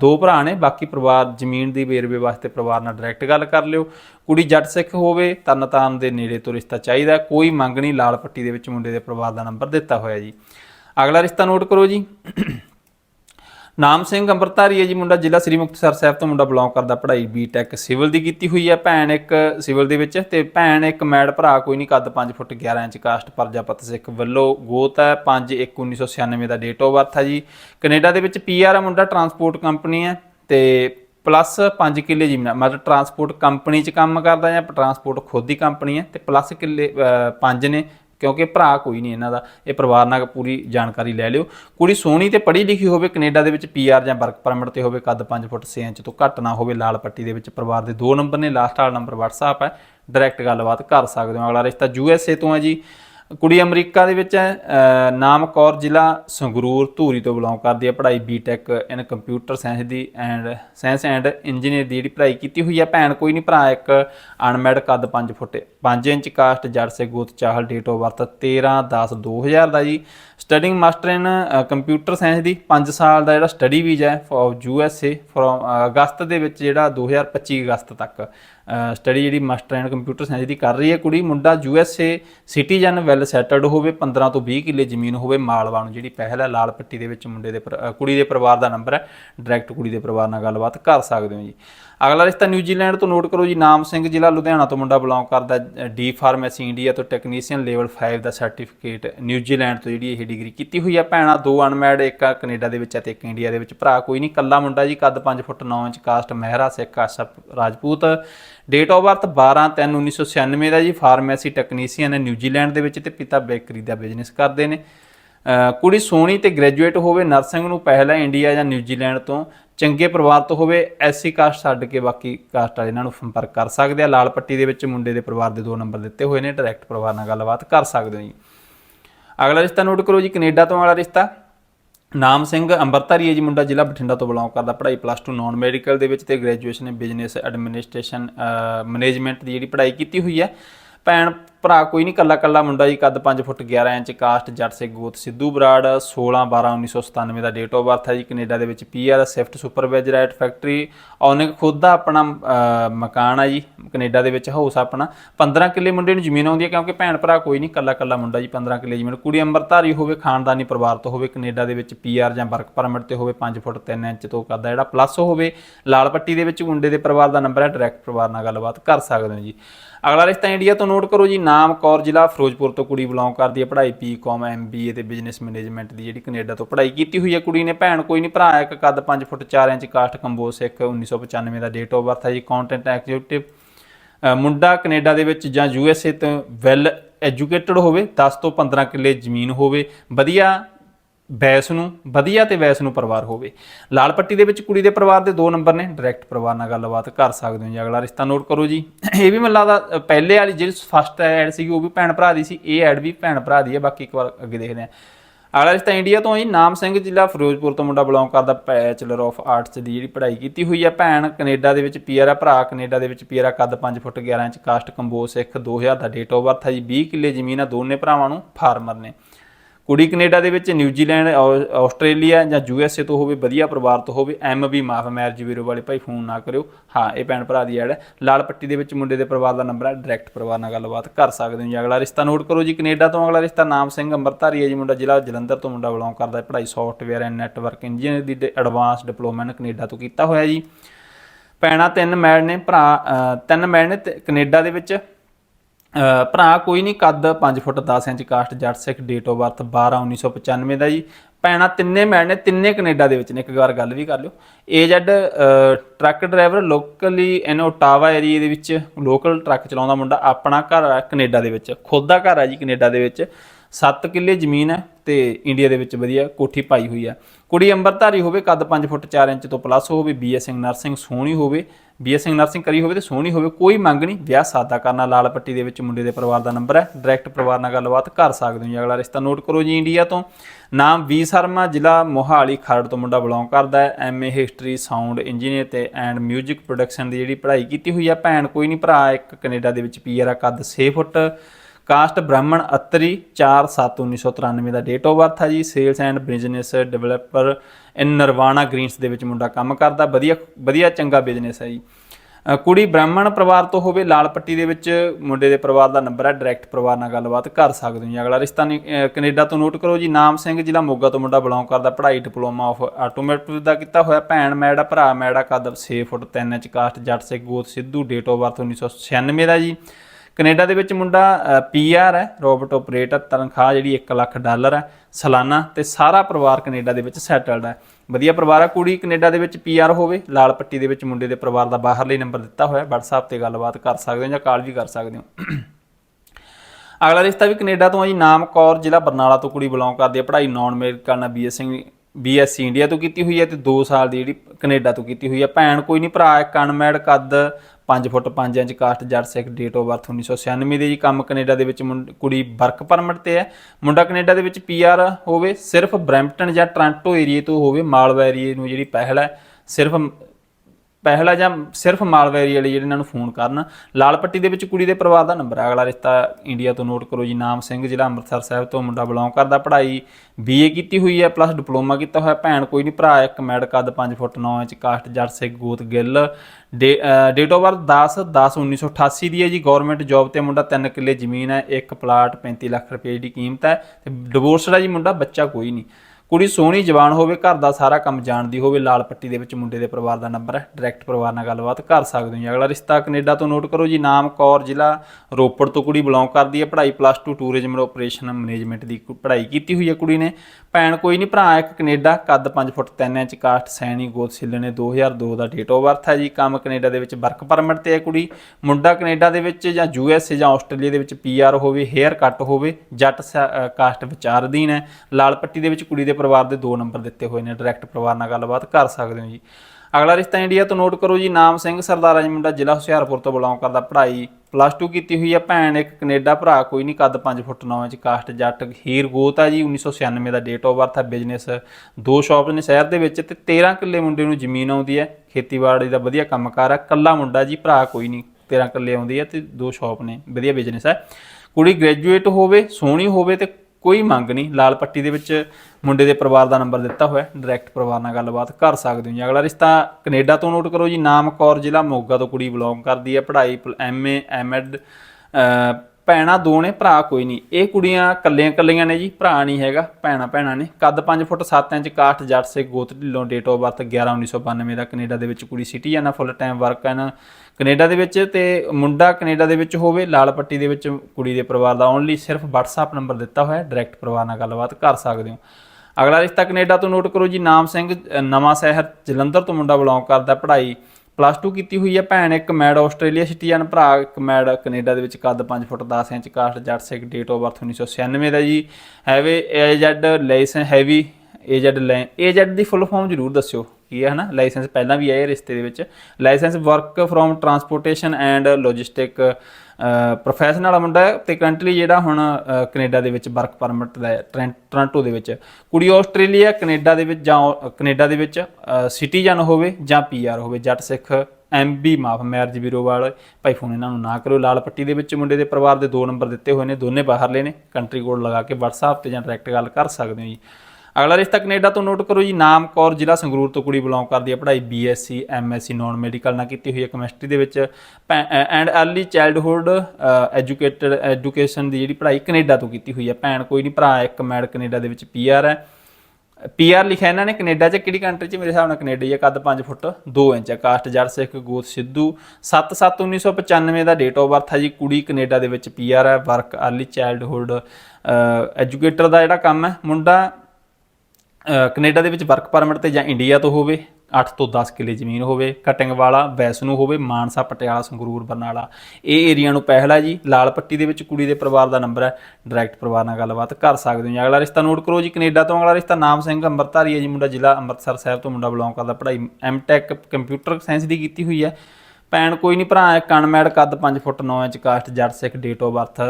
ਦੋ ਭਰਾ ਨੇ, ਬਾਕੀ ਪਰਿਵਾਰ, ਜ਼ਮੀਨ ਦੀ ਵੇਰਵੇ ਵਾਸਤੇ ਪਰਿਵਾਰ ਨਾਲ ਡਾਇਰੈਕਟ ਗੱਲ ਕਰ ਲਿਓ। ਕੁੜੀ ਜੱਟ ਸਿੱਖ ਹੋਵੇ ਤਰਨਤਾਰਨ ਦੇ ਨੇੜੇ ਤੋਂ ਰਿਸ਼ਤਾ ਚਾਹੀਦਾ ਕੋਈ ਮੰਗ ਨਹੀਂ, ਲਾਲ ਪੱਟੀ ਦੇ ਵਿੱਚ ਮੁੰਡੇ ਦੇ ਪਰਿਵਾਰ ਦਾ ਨੰਬਰ ਦਿੱਤਾ ਹੋਇਆ ਜੀ। ਅਗਲਾ ਰਿਸ਼ਤਾ ਨੋਟ ਕਰੋ ਜੀ। ਨਾਮ ਸਿੰਘ ਅੰਮ੍ਰਿਤਧਾਰੀ ਹੈ ਜੀ, ਮੁੰਡਾ ਜ਼ਿਲ੍ਹਾ ਸ੍ਰੀ ਮੁਕਤਸਰ ਸਾਹਿਬ ਤੋਂ ਮੁੰਡਾ ਬਿਲੋਂਗ ਕਰਦਾ, ਪੜ੍ਹਾਈ ਬੀਟੈਕ ਸਿਵਲ ਦੀ ਕੀਤੀ ਹੋਈ ਹੈ। ਭੈਣ ਇੱਕ ਸਿਵਲ ਦੇ ਵਿੱਚ ਤੇ ਭੈਣ ਇੱਕ ਮੈਡ ਭਰਾ, ਕੋਈ ਨਹੀਂ, ਕੱਦ 5 ਫੁੱਟ 11 ਇੰਚ ਕਾਸਟ ਪਰਜਾਪਤ ਸਿੱਖ ਵੱਲੋਂ ਗੋਤ ਹੈ। 5 1 1996 ਦਾ ਡੇਟ ਆਫ ਬਰਥ ਹੈ ਜੀ। ਕੈਨੇਡਾ ਦੇ ਵਿੱਚ ਪੀਆਰ ਹੈ, ਮੁੰਡਾ ਟਰਾਂਸਪੋਰਟ ਕੰਪਨੀ ਹੈ ਤੇ ਪਲੱਸ 5 ਕਿੱਲੇ ਜ਼ਮੀਨ ਮਤਲਬ ਟਰਾਂਸਪੋਰਟ ਕੰਪਨੀ 'ਚ ਕੰਮ ਕਰਦਾ ਜਾਂ ਟਰਾਂਸਪੋਰਟ ਖੁਦ ਦੀ ਕੰਪਨੀ ਹੈ ਤੇ ਪਲੱਸ ਕਿੱਲੇ 5 ਨੇ ਕਿਉਂਕਿ ਭਰਾ ਕੋਈ ਨਹੀਂ ਇਹਨਾਂ ਦਾ। ਇਹ ਪਰਿਵਾਰ ਨਾਲ ਪੂਰੀ ਜਾਣਕਾਰੀ ਲੈ ਲਿਓ। ਕੁੜੀ ਸੋਹਣੀ ਤੇ ਪੜ੍ਹੀ ਲਿਖੀ ਹੋਵੇ, ਕੈਨੇਡਾ ਦੇ ਵਿੱਚ ਪੀਆਰ ਜਾਂ ਵਰਕ ਪਰਮਿਟ ਤੇ ਹੋਵੇ, ਕੱਦ 5 ਫੁੱਟ 6 ਇੰਚ ਤੋਂ ਘੱਟ ਨਾ ਹੋਵੇ, ਲਾਲ ਪੱਟੀ ਦੇ ਵਿੱਚ ਪਰਿਵਾਰ ਦੇ ਦੋ ਨੰਬਰ ਨੇ ਲਾਸਟ ਵਾਲਾ ਨੰਬਰ WhatsApp ਹੈ। ਡਾਇਰੈਕਟ ਗੱਲਬਾਤ ਕਰ ਸਕਦੇ ਹੋ। ਅਗਲਾ ਰਿਸ਼ਤਾ ਯੂਐਸਏ ਤੋਂ ਹੈ ਜੀ। ਕੁੜੀ ਅਮਰੀਕਾ ਦੇ ਵਿੱਚ ਹੈ ਨਾਮ ਕੌਰ ਜ਼ਿਲ੍ਹਾ ਸੰਗਰੂਰ, ਧੂਰੀ ਤੋਂ ਬਿਲੋਂਗ ਕਰਦੀ ਹੈ, ਪੜ੍ਹਾਈ ਬੀਟੈਕ ਇਨ ਕੰਪਿਊਟਰ ਸਾਇੰਸ ਦੀ ਐਂਡ ਸਾਇੰਸ ਐਂਡ ਇੰਜੀਨੀਅਰ ਦੀ ਜਿਹੜੀ ਪੜ੍ਹਾਈ ਕੀਤੀ ਹੋਈ ਹੈ। ਭੈਣ ਕੋਈ ਨਹੀਂ, ਭਰਾ ਇੱਕ ਅਨਮੈਡ ਕੱਦ 5 ਫੁੱਟ 5 ਇੰਚ ਕਾਸਟ ਜੜ ਸੇ ਗੋਤ, ਚਾਹਲ, ਡੇਟ ਆਫ ਬਰਥ 13 10 2000 ਦਾ ਜੀ। Studying master in computer science ਦੀ 5 ਸਾਲ ਦਾ ਜਿਹੜਾ ਸਟੱਡੀ ਵੀਜ਼ਾ ਹੈ for U S A from ਅਗਸਤ ਦੇ ਵਿੱਚ ਜਿਹੜਾ 2025 ਅਗਸਤ ਤੱਕ। ਸਟੱਡੀ ਜਿਹੜੀ ਮਾਸਟਰ ਐਂਡ ਕੰਪਿਊਟਰ ਸਾਇੰਸ ਦੀ ਕਰ ਰਹੀ ਹੈ ਕੁੜੀ। ਮੁੰਡਾ U S A citizen well settled ਹੋਵੇ 15 ਤੋਂ 20 ਕਿੱਲੇ ਜ਼ਮੀਨ ਹੋਵੇ, ਮਾਲਵਾ ਨੂੰ ਜਿਹੜੀ ਪਹਿਲ ਹੈ, ਲਾਲ ਪੱਟੀ ਦੇ ਵਿੱਚ ਮੁੰਡੇ ਦੇ ਪਰ- ਕੁੜੀ ਦੇ ਪਰਿਵਾਰ ਦਾ ਨੰਬਰ ਹੈ। ਡਾਇਰੈਕਟ ਕੁੜੀ ਦੇ ਪਰਿਵਾਰ ਨਾਲ ਗੱਲਬਾਤ ਕਰ ਸਕਦੇ ਹੋ ਜੀ। ਅਗਲਾ ਰਿਸ਼ਤਾ ਨਿਊਜ਼ੀਲੈਂਡ ਤੋਂ ਨੋਟ ਕਰੋ ਜੀ, ਨਾਮ ਸਿੰਘ ਜ਼ਿਲ੍ਹਾ ਲੁਧਿਆਣਾ ਤੋਂ ਮੁੰਡਾ ਬਿਲੋਂਗ ਕਰਦਾ ਡੀ ਫਾਰਮੇਸੀ ਇੰਡੀਆ ਤੋਂ ਟੈਕਨੀਸ਼ੀਅਨ ਲੈਵਲ 5 ਦਾ ਸਰਟੀਫਿਕੇਟ ਨਿਊਜ਼ੀਲੈਂਡ ਤੋਂ ਜਿਹੜੀ ਇਹ ਡਿਗਰੀ ਕੀਤੀ ਹੋਈ ਆ ਭੈਣਾ। ਦੋ ਅਨਮੈਡ ਇੱਕ ਆ ਕੈਨੇਡਾ ਦੇ ਵਿੱਚ ਹੈ ਤੇ ਇੱਕ ਇੰਡੀਆ ਦੇ ਵਿੱਚ। ਭਰਾ ਕੋਈ ਨਹੀਂ ਕੱਲਾ ਮੁੰਡਾ ਜੀ, ਕੱਦ 5 ਫੁੱਟ 9 ਇੰਚ, ਕਾਸਟ ਮਹਿਰਾ, ਸਿੱਖ ਆਸਾ ਰਾਜਪੂਤ। ਡੇਟ ਆਫ ਬਰਥ 12 3 1996 ਦਾ ਜੀ ਫਾਰਮੇਸੀ ਟੈਕਨੀਸ਼ੀਅਨ ਹੈ ਨਿਊਜ਼ੀਲੈਂਡ ਦੇ ਵਿੱਚ ਤੇ ਪਿਤਾ ਬੇਕਰੀ ਦਾ ਬਿਜ਼ਨਸ ਕਰਦੇ ਨੇ। ਕੁੜੀ ਸੋਹਣੀ ਤੇ ਗ੍ਰੈਜੂਏਟ ਹੋਵੇ ਨਰਸਿੰਗ ਨੂੰ ਪਹਿਲਾਂ ਇੰਡੀਆ ਜਾਂ ਨਿਊਜ਼ੀਲੈਂਡ ਤੋਂ ਚੰਗੇ ਪਰਿਵਾਰ ਤੋਂ ਹੋਵੇ ਐਸਸੀ ਕਾਸਟ ਛੱਡ ਕੇ ਬਾਕੀ ਕਾਸਟ ਵਾਲੇ ਇਹਨਾਂ ਨੂੰ ਸੰਪਰਕ ਕਰ ਸਕਦੇ ਆ। ਲਾਲ ਪੱਟੀ ਦੇ ਵਿੱਚ ਮੁੰਡੇ ਦੇ ਪਰਿਵਾਰ ਦੇ ਦੋ ਨੰਬਰ ਦਿੱਤੇ ਹੋਏ ਨੇ ਡਾਇਰੈਕਟ ਪਰਿਵਾਰ ਨਾਲ ਗੱਲਬਾਤ ਕਰ ਸਕਦੇ ਹੋ ਜੀ। ਅਗਲਾ ਰਿਸ਼ਤਾ ਨੋਟ ਕਰੋ ਜੀ, ਕੈਨੇਡਾ ਤੋਂ ਵਾਲਾ ਰਿਸ਼ਤਾ। ਨਾਮ ਸਿੰਘ ਅੰਮ੍ਰਿਤਧਾਰੀ ਹੈ ਜੀ, ਮੁੰਡਾ ਜ਼ਿਲ੍ਹਾ ਬਠਿੰਡਾ ਤੋਂ ਬਿਲੋਂਗ ਕਰਦਾ, ਪੜ੍ਹਾਈ ਪਲੱਸ 2 ਨਾਨ ਮੈਡੀਕਲ ਦੇ ਵਿੱਚ ਤੇ ਗ੍ਰੈਜੂਏਸ਼ਨ ਬਿਜ਼ਨਸ ਐਡਮਿਨਿਸਟ੍ਰੇਸ਼ਨ ਮੈਨੇਜਮੈਂਟ ਦੀ ਜਿਹੜੀ ਪੜ੍ਹਾਈ ਕੀਤੀ ਹੋਈ ਹੈ। ਭੈਣ ਭਰਾ ਕੋਈ ਨਹੀਂ ਕੱਲਾ ਕੱਲਾ ਮੁੰਡਾ ਜੀ, ਕੱਦ 5 ਫੁੱਟ 11 ਇੰਚ, ਕਾਸਟ, ਜੱਟ ਸੇ ਗੋਤ, ਸਿੱਧੂ ਬਰਾੜ 16 12 1997 ਦਾ ਡੇਟ ਆਫ ਬਰਥ ਹੈ ਜੀ, ਕੈਨੇਡਾ ਦੇ ਵਿੱਚ PR shift supervisor at factory ਉਹਨੇ ਖੁਦ ਦਾ ਆਪਣਾ ਮਕਾਨ ਆ ਜੀ, ਕੈਨੇਡਾ ਦੇ ਵਿੱਚ ਹਾਊਸ ਆਪਣਾ 15 ਕਿੱਲੇ ਮੁੰਡੇ ਨੂੰ ਜ਼ਮੀਨ ਆਉਂਦੀ ਹੈ, ਕਿਉਂਕਿ ਭੈਣ ਭਰਾ ਕੋਈ ਨਹੀਂ ਕੱਲਾ ਕੱਲਾ ਮੁੰਡਾ ਜੀ 15 ਕਿੱਲੇ ਜ਼ਮੀਨ, ਕੁੜੀ ਅੰਮ੍ਰਿਤਧਾਰੀ ਹੋਵੇ, ਖਾਨਦਾਨੀ ਪਰਿਵਾਰ ਤੋਂ ਹੋਵੇ, ਕੈਨੇਡਾ ਦੇ ਵਿੱਚ ਪੀਆਰ ਜਾਂ ਵਰਕ ਪਰਮਿਟ ਤੇ ਹੋਵੇ 5 ਫੁੱਟ 3 ਇੰਚ ਤੋਂ ਕੱਦ ਆ ਜਿਹੜਾ ਪਲੱਸ ਹੋਵੇ, ਲਾਲ ਪੱਟੀ ਦੇ ਵਿੱਚ ਮੁੰਡੇ ਦੇ ਪਰਿਵਾਰ ਦਾ ਨੰਬਰ ਹੈ ਡਾਇਰੈਕਟ ਪਰਿਵਾਰ ਨਾਲ ਗੱਲਬਾਤ ਕਰ ਸਕਦੇ ਹੋ ਜੀ। ਅਗਲਾ ਰਿਸ਼ਤਾ ਇੰਡੀਆ ਤੋਂ ਨੋਟ ਕਰੋ ਜੀ, ਨਾਮ ਕੌਰ ਜ਼ਿਲ੍ਹਾ ਫਿਰੋਜ਼ਪੁਰ ਤੋਂ ਕੁੜੀ ਬਿਲੋਂਗ ਕਰਦੀ ਹੈ, ਪੜ੍ਹਾਈ ਪੀਕਾਮ ਐਮਬੀਏ ਤੇ ਬਿਜ਼ਨਸ ਮੈਨੇਜਮੈਂਟ ਦੀ ਜਿਹੜੀ ਕੈਨੇਡਾ ਤੋਂ ਪੜ੍ਹਾਈ ਕੀਤੀ ਹੋਈ ਹੈ ਕੁੜੀ ਨੇ। ਭੈਣ ਕੋਈ ਨਹੀਂ, ਭਰਾ ਇੱਕ ਕੱਦ 5 foot 4 inch caste Kamboh Sikh 1995 ਦਾ ਡੇਟ ਆਫ ਬਰਥ ਹੈ ਜੀ ਕੰਟੈਂਟ ਐਗਜ਼ੀਕਿਊਟਿਵ ਮੁੰਡਾ ਕੈਨੇਡਾ ਦੇ ਵਿੱਚ ਜਾਂ ਯੂ ਐਸ ਏ ਤੋਂ ਵੈਲ ਐਜੂਕੇਟਡ ਹੋਵੇ 10 ਤੋਂ 15 ਕਿੱਲੇ ਜ਼ਮੀਨ ਹੋਵੇ, ਵਧੀਆ ਬੈਸ ਨੂੰ, ਵਧੀਆ ਤੇ ਵੈਸ ਨੂੰ ਪਰਿਵਾਰ ਹੋਵੇ। ਲਾਲ ਪੱਟੀ ਦੇ ਵਿੱਚ ਕੁੜੀ ਦੇ ਪਰਿਵਾਰ ਦੇ ਦੋ ਨੰਬਰ ਨੇ, ਡਾਇਰੈਕਟ ਪਰਿਵਾਰ ਨਾਲ ਗੱਲਬਾਤ ਕਰ ਸਕਦੇ ਹੋ ਜੀ। ਅਗਲਾ ਰਿਸ਼ਤਾ ਨੋਟ ਕਰੋ ਜੀ। ਇਹ ਵੀ ਮੈਨੂੰ ਲੱਗਦਾ ਪਹਿਲੇ ਵਾਲੀ ਜਿਹੜੀ ਫਸਟ ਐਡ ਸੀਗੀ, ਉਹ ਵੀ ਭੈਣ ਭਰਾ ਦੀ ਸੀ। ਇਹ ਐਡ ਵੀ ਭੈਣ ਭਰਾ ਦੀ ਹੈ, ਬਾਕੀ ਇੱਕ ਵਾਰ ਅੱਗੇ ਦੇਖਦੇ ਹਾਂ। ਅਗਲਾ ਰਿਸ਼ਤਾ ਇੰਡੀਆ ਤੋਂ ਹੀ ਨਾਮ ਸਿੰਘ ਜ਼ਿਲ੍ਹਾ ਫਿਰੋਜ਼ਪੁਰ ਤੋਂ ਮੁੰਡਾ ਬਿਲੋਂਗ ਕਰਦਾ ਬੈਚਲਰ ਆਫ ਆਰਟਸ ਦੀ ਜਿਹੜੀ ਪੜ੍ਹਾਈ ਕੀਤੀ ਹੋਈ ਹੈ। ਭੈਣ ਕੈਨੇਡਾ ਦੇ ਵਿੱਚ ਪੀਆਰ ਆ ਭਰਾ ਕੈਨੇਡਾ ਦੇ ਵਿੱਚ ਪੀਆਰ ਆ ਕੱਦ 5 foot 11 inch, caste Kamboh Sikh 2000 ਦਾ ਡੇਟ ਆਫ ਬਰਥ ਹੈ ਜੀ। 20 ਕਿੱਲੇ ਜ਼ਮੀਨ ਆ ਦੋਨੇ ਭਰਾਵਾਂ ਨੂੰ ਫਾਰਮਰ ਨੇ। ਕੁੜੀ ਕੈਨੇਡਾ ਦੇ ਵਿੱਚ ਨਿਊਜ਼ੀਲੈਂਡ ਆਓ- ਆਸਟ੍ਰੇਲੀਆ ਜਾਂ ਯੂ ਐਸ ਏ ਤੋਂ ਹੋਵੇ, ਵਧੀਆ ਪਰਿਵਾਰ ਤੋਂ ਹੋਵੇ, ਐਮ ਵੀ ਮਾਫ ਮੈਰਿਜ ਵੀਰੋ ਵਾਲੇ ਭਾਈ, ਫੋਨ ਨਾ ਕਰਿਓ। ਹਾਂ, ਇਹ ਭੈਣ ਭਰਾ ਦੀ ਐਡ ਹੈ। ਲਾਲ ਪੱਟੀ ਦੇ ਵਿੱਚ ਮੁੰਡੇ ਦੇ ਪਰਿਵਾਰ ਦਾ ਨੰਬਰ ਹੈ ਡਾਇਰੈਕਟ ਪਰਿਵਾਰ ਨਾਲ ਗੱਲਬਾਤ ਕਰ ਸਕਦੇ ਹੋ ਜੀ। ਅਗਲਾ ਰਿਸ਼ਤਾ ਨੋਟ ਕਰੋ ਜੀ, ਕੈਨੇਡਾ ਤੋਂ ਅਗਲਾ ਰਿਸ਼ਤਾ, ਨਾਮ ਸਿੰਘ ਅੰਮ੍ਰਿਤਧਾਰੀ ਹੈ ਜੀ, ਮੁੰਡਾ ਜ਼ਿਲ੍ਹਾ ਜਲੰਧਰ ਤੋਂ ਮੁੰਡਾ ਬਿਲੋਂਗ ਕਰਦਾ ਹੈ, ਪੜ੍ਹਾਈ ਸੌਫਟਵੇਅਰ ਐਂਡ ਨੈਟਵਰਕ ਇੰਜੀਨੀਅਰ ਦੀ ਐਡਵਾਂਸ ਡਿਪਲੋਮਾ ਨੇ ਕੈਨੇਡਾ ਤੋਂ ਕੀਤਾ ਹੋਇਆ ਜੀ। ਭੈਣਾਂ ਤਿੰਨ ਮੈਡ ਨੇ, ਭਰਾ ਤਿੰਨ ਮੈਡ ਨੇ ਤੇ ਕੈਨੇਡਾ ਦੇ ਵਿੱਚ ਭਰਾ, ਕੋਈ ਨਹੀਂ, ਕੱਦ 5 foot 10 inch caste Jat Sikh date of birth 12 1995 ਦਾ ਜੀ। ਭੈਣਾਂ ਤਿੰਨੇ ਮੈਡ ਨੇ, ਤਿੰਨੇ ਕੈਨੇਡਾ ਦੇ ਵਿੱਚ ਨੇ, ਇੱਕ ਵਾਰ ਗੱਲ ਵੀ ਕਰ ਲਿਓ। Aged truck driver locally in Ottawa area ਦੇ ਵਿੱਚ ਲੋਕਲ ਟਰੱਕ ਚਲਾਉਂਦਾ ਮੁੰਡਾ, ਆਪਣਾ ਘਰ ਹੈ ਕੈਨੇਡਾ ਦੇ ਵਿੱਚ। ਖੁਦ ਦਾ ਘਰ ਹੈ ਜੀ ਕੈਨੇਡਾ ਦੇ ਵਿੱਚ। 7 ਕਿੱਲੇ ਜ਼ਮੀਨ ਹੈ ਤੇ ਇੰਡੀਆ ਦੇ ਵਿੱਚ ਵਧੀਆ ਕੋਠੀ ਪਾਈ ਹੋਈ ਹੈ। ਕੁੜੀ ਅੰਬਰਧਾਰੀ ਹੋਵੇ, ਕੱਦ 5 ਫੁੱਟ 4 ਇੰਚ ਤੋਂ ਪਲੱਸ ਹੋਵੇ ਬੀਐਸ ਨਰਸਿੰਗ ਸੋਹਣੀ ਹੋਵੇ ਬੀਐਸ ਨਰਸਿੰਗ ਕਰੀ ਹੋਵੇ ਤੇ ਸੋਹਣੀ ਹੋਵੇ, ਕੋਈ ਮੰਗ ਨਹੀਂ। ਵਿਆਹ ਸਾਦਾ ਕਰਨਾ, ਲਾਲ ਪੱਟੀ ਦੇ ਵਿੱਚ ਮੁੰਡੇ ਦੇ ਪਰਿਵਾਰ ਦਾ ਨੰਬਰ ਹੈ। ਡਾਇਰੈਕਟ ਪਰਿਵਾਰ ਨਾਲ ਗੱਲਬਾਤ ਕਰ ਸਕਦੇ ਹੋ ਜੀ। ਅਗਲਾ ਰਿਸ਼ਤਾ ਨੋਟ ਕਰੋ ਜੀ ਇੰਡੀਆ ਤੋਂ। ਨਾਮ ਵੀ ਸ਼ਰਮਾ, ਜ਼ਿਲ੍ਹਾ ਮੋਹਾਲੀ, ਖਰੜ ਤੋਂ ਮੁੰਡਾ ਬਿਲੋਂਗ ਕਰਦਾ ਹੈ। ਐਮਏ ਹਿਸਟਰੀ ਸਾਊਂਡ ਇੰਜੀਨੀਅਰ ਤੇ ਐਂਡ 뮤직 ਪ੍ਰੋਡਕਸ਼ਨ ਦੀ ਜਿਹੜੀ ਪੜ੍ਹਾਈ ਕੀਤੀ ਹੋਈ ਆ ਭੈਣ, ਕੋਈ ਨਹੀਂ ਭਰਾ, ਇੱਕ ਕੈਨੇਡਾ ਦੇ ਵਿੱਚ ਪੀਆਰ ਆ, ਕੱਦ 6 ਫੁੱਟ। ਕਾਸਟ ਬ੍ਰਾਹਮਣ ਅਤਰੀ 4/7/1993 ਦਾ ਡੇਟ ਆਫ ਬਰਥ ਹੈ ਜੀ। Sales and business developer in Narwana Greens ਦੇ ਵਿੱਚ ਮੁੰਡਾ ਕੰਮ ਕਰਦਾ। ਵਧੀਆ ਵਧੀਆ ਚੰਗਾ ਬਿਜ਼ਨਸ ਹੈ ਜੀ। ਕੁੜੀ ਬ੍ਰਾਹਮਣ ਪਰਿਵਾਰ ਤੋਂ ਹੋਵੇ ਲਾਲ ਪੱਟੀ ਦੇ ਵਿੱਚ ਮੁੰਡੇ ਦੇ ਪਰਿਵਾਰ ਦਾ ਨੰਬਰ ਹੈ ਡਾਇਰੈਕਟ ਪਰਿਵਾਰ ਨਾਲ ਗੱਲਬਾਤ ਕਰ ਸਕਦੇ ਹੋ ਜੀ। ਅਗਲਾ ਰਿਸ਼ਤਾ ਨਹੀਂ ਅ, ਕੈਨੇਡਾ ਤੋਂ ਨੋਟ ਕਰੋ ਜੀ। ਨਾਮ ਸਿੰਘ ਜ਼ਿਲ੍ਹਾ ਮੋਗਾ ਤੋਂ ਮੁੰਡਾ ਬਿਲੋਂਗ ਕਰਦਾ। ਪੜ੍ਹਾਈ ਡਿਪਲੋਮਾ ਆਫ ਆਟੋਮੋਟਿਵ ਦਾ ਕੀਤਾ ਹੋਇਆ। ਭੈਣ ਮੈਡਾ ਭਰਾ ਮੈਡਾ ਕੱਦ 6 ਫੁੱਟ 3 ਇੰਚ ਕਾਸਟ ਜੱਟ ਸਿੱਖ ਗੋਤ ਸਿੱਧੂ ਡੇਟ ਆਫ ਬਰਥ 1996 ਦਾ ਜੀ। ਕੈਨੇਡਾ ਦੇ ਵਿੱਚ ਮੁੰਡਾ ਪੀਆਰ ਹੈ ਰੋਬੋਟ ਆਪਰੇਟਰ ਤਨਖਾਹ ਜਿਹੜੀ 1 ਲੱਖ ਡਾਲਰ ਹੈ, ਸਾਲਾਨਾ ਤੇ ਸਾਰਾ ਪਰਿਵਾਰ ਕੈਨੇਡਾ ਦੇ ਵਿੱਚ ਸੈਟਲਡ ਹੈ। ਵਧੀਆ ਪਰਿਵਾਰ ਆ, ਕੁੜੀ ਕੈਨੇਡਾ ਦੇ ਵਿੱਚ ਪੀਆਰ ਹੋਵੇ, ਲਾਲ ਪੱਟੀ ਦੇ ਵਿੱਚ ਮੁੰਡੇ ਦੇ ਪਰਿਵਾਰ ਦਾ ਬਾਹਰਲੇ ਨੰਬਰ ਦਿੱਤਾ ਹੋਇਆ WhatsApp ਤੇ ਗੱਲਬਾਤ ਕਰ ਸਕਦੇ ਹੋ ਜਾਂ ਕਾਲ ਵੀ ਕਰ ਸਕਦੇ ਹੋ। ਅਗਲਾ ਰਿਸ਼ਤਾ ਵੀ ਕੈਨੇਡਾ ਤੋਂ ਹੈ ਜੀ, ਨਾਮ ਕੌਰ, ਜ਼ਿਲ੍ਹਾ ਬਰਨਾਲਾ ਤੋਂ ਕੁੜੀ ਬਿਲੋਂਗ ਕਰਦੀ ਹੈ। ਪੜ੍ਹਾਈ ਨਾਨ ਮੈਡੀਕਲ ਨਾਲ ਬੀਐਸਸੀ ਬੀਐਸਸੀ ਇੰਡੀਆ ਤੋਂ ਕੀਤੀ ਹੋਈ ਹੈ ਤੇ 2 ਸਾਲ ਦੀ ਜਿਹੜੀ ਕੈਨੇਡਾ ਤੋਂ ਕੀਤੀ ਹੋਈ ਹੈ। ਭੈਣ ਕੋਈ ਨਹੀਂ, ਭਰਾ ਇੱਕ ਅਨਮੈਡ ਕੱਦ 5 ਫੁੱਟ 5 ਇੰਚ ਕਾਸਟ ਜੱਟ ਸਿੱਖ ਡੇਟ ਆਫ ਬਰਥ 1996 ਦੇ ਜੀ। ਕੰਮ ਕੈਨੇਡਾ ਦੇ ਵਿੱਚ ਮੁੰਡ- ਕੁੜੀ ਵਰਕ ਪਰਮਿਟ ਤੇ ਹੈ। ਮੁੰਡਾ ਕੈਨੇਡਾ ਦੇ ਵਿੱਚ ਪੀਆਰ ਹੋਵੇ, ਸਿਰਫ ਬਰੈਂਪਟਨ ਜਾਂ ਟ੍ਰਾਂਟੋ ਏਰੀਏ ਤੋਂ ਹੋਵੇ, ਮਾਲਵਾ ਏਰੀਏ ਨੂੰ ਜਿਹੜੀ ਪਹਿਲ ਹੈ, ਸਿਰਫ ਪਹਿਲਾ ਜਾਂ ਸਿਰਫ ਮਾਲਵੇਰੀ ਵਾਲੀ ਜਿਹੜੇ ਇਹਨਾਂ ਨੂੰ ਫੋਨ ਕਰਨ, ਲਾਲ ਪੱਟੀ ਦੇ ਵਿੱਚ ਕੁੜੀ ਦੇ ਪਰਿਵਾਰ ਦਾ ਨੰਬਰ ਅਗਲਾ ਰਿਸ਼ਤਾ ਇੰਡੀਆ ਤੋਂ ਨੋਟ ਕਰੋ ਜੀ, ਨਾਮ ਸਿੰਘ, ਜ਼ਿਲ੍ਹਾ ਅੰਮ੍ਰਿਤਸਰ ਸਾਹਿਬ ਤੋਂ ਮੁੰਡਾ ਬਿਲੋਂਗ ਕਰਦਾ, ਪੜ੍ਹਾਈ ਬੀਏ ਕੀਤੀ ਹੋਈ ਹੈ ਪਲੱਸ ਡਿਪਲੋਮਾ ਕੀਤਾ ਹੋਇਆ। ਭੈਣ ਕੋਈ ਨਹੀਂ, ਭਰਾ ਇੱਕ, ਮੈਡ ਕੱਦ 5 ਫੁੱਟ 9 ਇੰਚ, ਕਾਸਟ ਜੱਟ ਸਿੱਖ, ਗੋਤ ਗਿੱਲ। ਡੇਟ ਆਫ ਬਰਥ 10 10 1988 ਦੀ ਹੈ ਜੀ। ਗਵਰਨਮੈਂਟ ਜੌਬ ਤੇ ਮੁੰਡਾ 3 ਕਿੱਲੇ ਜ਼ਮੀਨ ਹੈ, ਇੱਕ ਪਲਾਟ 35 ਲੱਖ ਰੁਪਏ ਦੀ ਕੀਮਤ ਹੈ। ਤੇ ਡਿਵੋਰਸਡ ਹੈ ਜੀ ਮੁੰਡਾ, ਬੱਚਾ ਕੋਈ ਨਹੀਂ। ਕੁੜੀ ਸੋਹਣੀ, ਜਵਾਨ ਹੋਵੇ, ਘਰ ਦਾ ਸਾਰਾ ਕੰਮ ਜਾਣਦੀ ਹੋਵੇ, ਲਾਲ ਪੱਟੀ ਦੇ ਵਿੱਚ ਮੁੰਡੇ ਦੇ ਪਰਿਵਾਰ ਦਾ ਨੰਬਰ ਹੈ ਡਾਇਰੈਕਟ ਪਰਿਵਾਰ ਨਾਲ ਗੱਲਬਾਤ ਕਰ ਸਕਦੇ ਹੋ ਜੀ। ਅਗਲਾ ਰਿਸ਼ਤਾ ਕੈਨੇਡਾ ਤੋਂ ਨੋਟ ਕਰੋ ਜੀ, ਨਾਮ ਕੌਰ, ਜ਼ਿਲ੍ਹਾ ਰੋਪੜ ਤੋਂ ਕੁੜੀ ਬਿਲੋਂਗ ਕਰਦੀ ਹੈ। ਪੜ੍ਹਾਈ ਪਲੱਸ 2 ਟੂਰਿਜ਼ਮ ਆਪਰੇਸ਼ਨ ਮੈਨੇਜਮੈਂਟ ਦੀ ਕੁ- ਪੜ੍ਹਾਈ ਕੀਤੀ ਹੋਈ ਹੈ ਕੁੜੀ ਨੇ। ਭੈਣ ਕੋਈ ਨਹੀਂ, ਭਰਾ ਇੱਕ ਕੈਨੇਡਾ, ਕੱਦ 5 ਫੁੱਟ 3 ਇੰਚ ਕਾਸਟ ਸੈਣੀ ਗੋਤ ਸਿੱਲੇ ਨੇ 2002 ਦਾ ਡੇਟ ਆਫ ਬਰਥ ਹੈ ਜੀ। ਕੰਮ ਕੈਨੇਡਾ ਦੇ ਵਿੱਚ ਵਰਕ ਪਰਮਿਟ ਤੇ ਹੈ ਕੁੜੀ। ਮੁੰਡਾ ਕੈਨੇਡਾ ਦੇ ਵਿੱਚ ਜਾਂ ਯੂ ਐਸ ਏ ਜਾਂ ਆਸਟ੍ਰੇਲੀਆ ਦੇ ਵਿੱਚ ਪੀ ਆਰ ਹੋਵੇ ਹੇਅਰ ਕੱਟ ਹੋਵੇ, ਜੱਟ ਕਾਸਟ ਵਿਚਾਰ ਅਧੀਨ ਹੈ। ਲਾਲ ਪੱਟੀ ਦੇ ਵਿੱਚ ਕੁੜੀ ਦੇ ਪਰਿਵਾਰ ਦੇ ਦੋ ਨੰਬਰ ਦਿੱਤੇ ਹੋਏ ਨੇ ਡਾਇਰੈਕਟ ਪਰਿਵਾਰ ਨਾਲ ਗੱਲਬਾਤ ਕਰ ਸਕਦੇ ਹੋ ਜੀ। ਅਗਲਾ ਰਿਸ਼ਤਾ ਇੰਡੀਆ ਤੋਂ ਨੋਟ ਕਰੋ ਜੀ, ਨਾਮ ਸਿੰਘ ਸਰਦਾਰਾ ਜੀ ਮੁੰਡਾ ਜ਼ਿਲ੍ਹਾ ਹੁਸ਼ਿਆਰਪੁਰ ਤੋਂ ਬਿਲੋਂਗ ਕਰਦਾ, ਪੜ੍ਹਾਈ ਪਲੱਸ 2 ਕੀਤੀ ਹੋਈ ਹੈ ਭੈਣ ਇੱਕ ਕੈਨੇਡਾ ਭਰਾ, ਕੋਈ ਨਹੀਂ ਕੱਦ 5 ਫੁੱਟ 9 ਇੰਚ, ਕਾਸਟ ਜੱਟ, ਹੀਰ ਗੋਤ ਆ ਜੀ 1996 ਦਾ ਡੇਟ ਆਫ ਬਰਥ ਹੈ ਬਿਜ਼ਨਸ ਦੋ ਸ਼ਾਪ ਨੇ ਸ਼ਹਿਰ ਦੇ ਵਿੱਚ ਤੇ 13 ਕਿੱਲੇ ਮੁੰਡੇ ਨੂੰ ਜ਼ਮੀਨ ਆਉਂਦੀ ਹੈ ਖੇਤੀਬਾੜੀ ਦਾ ਵਧੀਆ ਕੰਮਕਾਰ ਹੈ ਕੱਲਾ ਮੁੰਡਾ ਜੀ, ਭਰਾ ਕੋਈ ਨਹੀਂ 13 ਕਿੱਲੇ ਆਉਂਦੀ ਹੈ ਤੇ ਦੋ ਸ਼ਾਪ ਨੇ, ਵਧੀਆ ਬਿਜ਼ਨਸ ਹੈ ਕੁੜੀ ਗ੍ਰੈਜੂਏਟ ਹੋਵੇ, ਸੋਹਣੀ ਹੋਵੇ ਤੇ ਕੋਈ ਮੰਗ ਨਹੀਂ। ਲਾਲ ਪੱਟੀ ਦੇ ਵਿੱਚ ਮੁੰਡੇ ਦੇ ਪਰਿਵਾਰ ਦਾ ਨੰਬਰ ਦਿੱਤਾ ਹੋਇਆ ਡਾਇਰੈਕਟ ਪਰਿਵਾਰ ਨਾਲ ਗੱਲਬਾਤ ਕਰ ਸਕਦੇ ਹੋ ਜੀ। ਅਗਲਾ ਰਿਸ਼ਤਾ ਕੈਨੇਡਾ ਤੋਂ ਨੋਟ ਕਰੋ ਜੀ। ਨਾਮ ਕੌਰ ਜ਼ਿਲ੍ਹਾ ਮੋਗਾ ਤੋਂ ਕੁੜੀ ਬਿਲੋਂਗ ਕਰਦੀ ਹੈ। ਪੜ੍ਹਾਈ ਐਮਏ, ਐਮਐਡ ਭੈਣਾ ਦੋ ਨੇ ਭਰਾ ਕੋਈ ਨਹੀਂ। ਇਹ ਕੁੜੀਆਂ ਕੱਲੀਆਂ ਕੱਲੀਆਂ ਨੇ ਜੀ, ਭਰਾ ਨਹੀਂ ਹੈਗਾ, ਭੈਣਾ ਭੈਣਾ ਨੇ। ਕੱਦ 5 ਫੁੱਟ 7 ਇੰਚ, ਕਾਠ ਜੱਟ ਸੇ ਗੋਤ ਢਿੱਲੋਂ ਡੇਟ ਆਫ ਬਰਥ 11 1992 ਦਾ। ਕੈਨੇਡਾ ਦੇ ਵਿੱਚ ਕੁੜੀ ਸਿਟੀਜ਼ਨ ਆ ਫੁੱਲ ਟਾਈਮ ਵਰਕ ਹੈ ਨਾ ਕੈਨੇਡਾ ਦੇ ਵਿੱਚ ਤੇ ਮੁੰਡਾ ਕੈਨੇਡਾ ਦੇ ਵਿੱਚ ਹੋਵੇ, ਲਾਲ ਪੱਟੀ ਦੇ ਵਿੱਚ ਕੁੜੀ ਦੇ ਪਰਿਵਾਰ ਦਾ ਓਨਲੀ ਸਿਰਫ WhatsApp ਨੰਬਰ ਦਿੱਤਾ ਹੋਇਆ ਡਾਇਰੈਕਟ ਪਰਿਵਾਰ ਨਾਲ ਗੱਲਬਾਤ ਕਰ ਸਕਦੇ ਹੋ। ਅਗਲਾ ਰਿਸ਼ਤਾ ਕੈਨੇਡਾ ਤੋਂ ਨੋਟ ਕਰੋ ਜੀ, ਨਾਮ ਸਿੰਘ ਨਵਾਂ ਸ਼ਹਿਰ ਜਲੰਧਰ ਤੋਂ ਮੁੰਡਾ ਬਿਲੋਂਗ ਕਰਦਾ, ਪੜ੍ਹਾਈ ਪਲੱਸ 2 ਕੀਤੀ ਹੋਈ ਹੈ ਭੈਣ, ਇੱਕ ਮੈਡ ਆਸਟ੍ਰੇਲੀਆ ਸਿਟੀਜ਼ਨ, ਭਰਾ ਇੱਕ ਮੈਡ ਕੈਨੇਡਾ ਦੇ ਵਿੱਚ ਕੱਦ 5 foot 10 inch caste, Jat Sikh date of birth 1996 ਦਾ ਜੀ। Heavy AZ license heavy AZ AZ ਦੀ ਫੁੱਲ ਫਾਰਮ ਜ਼ਰੂਰ ਦੱਸਿਓ, ਕੀ ਹੈ ਹਨਾ? ਲਾਇਸੈਂਸ ਪਹਿਲਾਂ ਵੀ ਆਏ ਰਿਸ਼ਤੇ ਦੇ ਵਿੱਚ। License work from transportation and logistic professional ਵਾਲਾ ਮੁੰਡਾ ਹੈ ਤੇ ਕਰੰਟਲੀ ਜਿਹੜਾ ਹੁਣ ਅ, ਕੈਨੇਡਾ ਦੇ ਵਿੱਚ ਵਰਕ ਪਰਮਿਟ ਦਾ ਹੈ, ਟੋਰਾਂਟੋ ਦੇ ਵਿੱਚ। ਕੁੜੀ ਆਸਟ੍ਰੇਲੀਆ ਕੈਨੇਡਾ ਦੇ ਵਿੱਚ ਜਾਂ ਅ, ਕੈਨੇਡਾ ਦੇ ਵਿੱਚ ਸਿਟੀਜ਼ਨ ਹੋਵੇ ਜਾਂ ਪੀਆਰ ਹੋਵੇ ਜੱਟ ਸਿੱਖ ਐਮਬੀ ਮਾਫ ਮੈਰਿਜ ਬਿਊਰੋ ਵਾਲੇ। ਭਾਈ ਫੋਨ ਇਹਨਾਂ ਨੂੰ ਨਾ ਕਰੋ ਲਾਲ ਪੱਟੀ ਦੇ ਵਿੱਚ ਮੁੰਡੇ ਦੇ ਪਰਿਵਾਰ ਦੇ ਦੋ ਨੰਬਰ ਦਿੱਤੇ ਹੋਏ ਨੇ ਦੋਨੇ ਬਾਹਰਲੇ ਨੇ। ਕੰਟਰੀ ਕੋਡ ਲਗਾ ਕੇ WhatsApp ਤੇ ਜਾਂ ਡਾਇਰੈਕਟ ਗੱਲ ਕਰ ਸਕਦੇ ਹੋ ਜੀ। ਅਗਲਾ ਰਿਸ਼ਤਾ ਕੈਨੇਡਾ ਤੋਂ ਨੋਟ ਕਰੋ ਜੀ, ਨਾਮ ਕੌਰ ਜ਼ਿਲ੍ਹਾ ਸੰਗਰੂਰ ਤੋਂ ਕੁੜੀ ਬਿਲੋਂਗ ਕਰਦੀ ਹੈ, ਪੜ੍ਹਾਈ ਬੀਐਸਸੀ ਐਮਐਸਸੀ ਨਾਨ ਮੈਡੀਕਲ ਨਾਲ ਕੀਤੀ ਹੋਈ ਹੈ ਕੈਮਿਸਟਰੀ ਦੇ ਵਿੱਚ। And early childhood educated education ਦੀ ਜਿਹੜੀ ਪੜ੍ਹਾਈ ਕੈਨੇਡਾ ਤੋਂ ਕੀਤੀ ਹੋਈ ਹੈ। ਭੈਣ ਕੋਈ ਨਹੀਂ, ਭਰਾ ਇੱਕ ਮੈਡ ਕੈਨੇਡਾ ਦੇ ਵਿੱਚ ਪੀਆਰ ਹੈ। ਪੀਆਰ ਲਿਖਿਆ ਇਹਨਾਂ ਨੇ ਕੈਨੇਡਾ 'ਚ, ਕਿਹੜੀ ਕੰਟਰੀ 'ਚ? ਮੇਰੇ ਹਿਸਾਬ ਨਾਲ ਕੈਨੇਡਾ ਹੀ ਹੈ, ਕੱਦ 5 ਫੁੱਟ 2 ਇੰਚ ਹੈ। ਕਾਸਟ ਜੜ ਸਿੱਖ, ਗੋਤ ਸਿੱਧੂ। 7/7/1995 ਦਾ ਡੇਟ ਆਫ ਬਰਥ ਹੈ ਜੀ, ਕੁੜੀ ਕੈਨੇਡਾ ਦੇ ਵਿੱਚ ਪੀਆਰ ਹੈ। ਵਰਕ ਅਰਲੀ ਚਾਈਲਡਹੁੱਡ ਐਜੂਕੇਟਰ ਦਾ ਜਿਹੜਾ ਕੰਮ ਹੈ। ਮੁੰਡਾ ਕੈਨੇਡਾ ਦੇ ਵਿੱਚ ਵਰਕ ਪਰਮਿਟ ਤੇ ਜਾਂ ਇੰਡੀਆ ਤੋਂ ਹੋਵੇ 8 ਤੋਂ 10 ਕਿੱਲੇ ਜ਼ਮੀਨ ਹੋਵੇ ਕਟਿੰਗ ਵਾਲਾ ਵੈਸਨੂੰ ਹੋਵੇ, ਮਾਨਸਾ, ਪਟਿਆਲਾ, ਸੰਗਰੂਰ, ਬਰਨਾਲਾ। ਇਹ ਏਰੀਆ ਨੂੰ ਪਹਿਲਾ ਜੀ, ਲਾਲ ਪੱਟੀ ਦੇ ਵਿੱਚ ਕੁੜੀ ਦੇ ਪਰਿਵਾਰ ਦਾ ਨੰਬਰ ਹੈ, ਡਾਇਰੈਕਟ ਪਰਿਵਾਰ ਨਾਲ ਗੱਲਬਾਤ ਕਰ ਸਕਦੇ ਹੋ ਜੀ। ਅਗਲਾ ਰਿਸ਼ਤਾ ਨੋਟ ਕਰੋ ਜੀ, ਕੈਨੇਡਾ ਤੋਂ ਅਗਲਾ ਰਿਸ਼ਤਾ ਨਾਮ ਸਿੰਘ ਅੰਮ੍ਰਿਤਧਾਰੀ ਹੈ ਜੀ, ਮੁੰਡਾ ਜ਼ਿਲ੍ਹਾ ਅੰਮ੍ਰਿਤਸਰ ਸਾਹਿਬ ਤੋਂ ਮੁੰਡਾ ਬਿਲੋਂਗ ਕਰਦਾ, ਪੜ੍ਹਾਈ ਐਮਟੈਕ ਕੰਪਿਊਟਰ ਸਾਇੰਸ ਦੀ ਕੀਤੀ ਹੋਈ ਹੈ। ਭੈਣ ਕੋਈ ਨਹੀਂ, ਭਰਾ ਹੈ ਕਣਮੈਡ ਕੱਦ 5 ਫੁੱਟ 9 ਇੰਚ, ਕਾਸਟ ਜੱਟ ਸਿੱਖ ਡੇਟ ਆਫ ਬਰਥ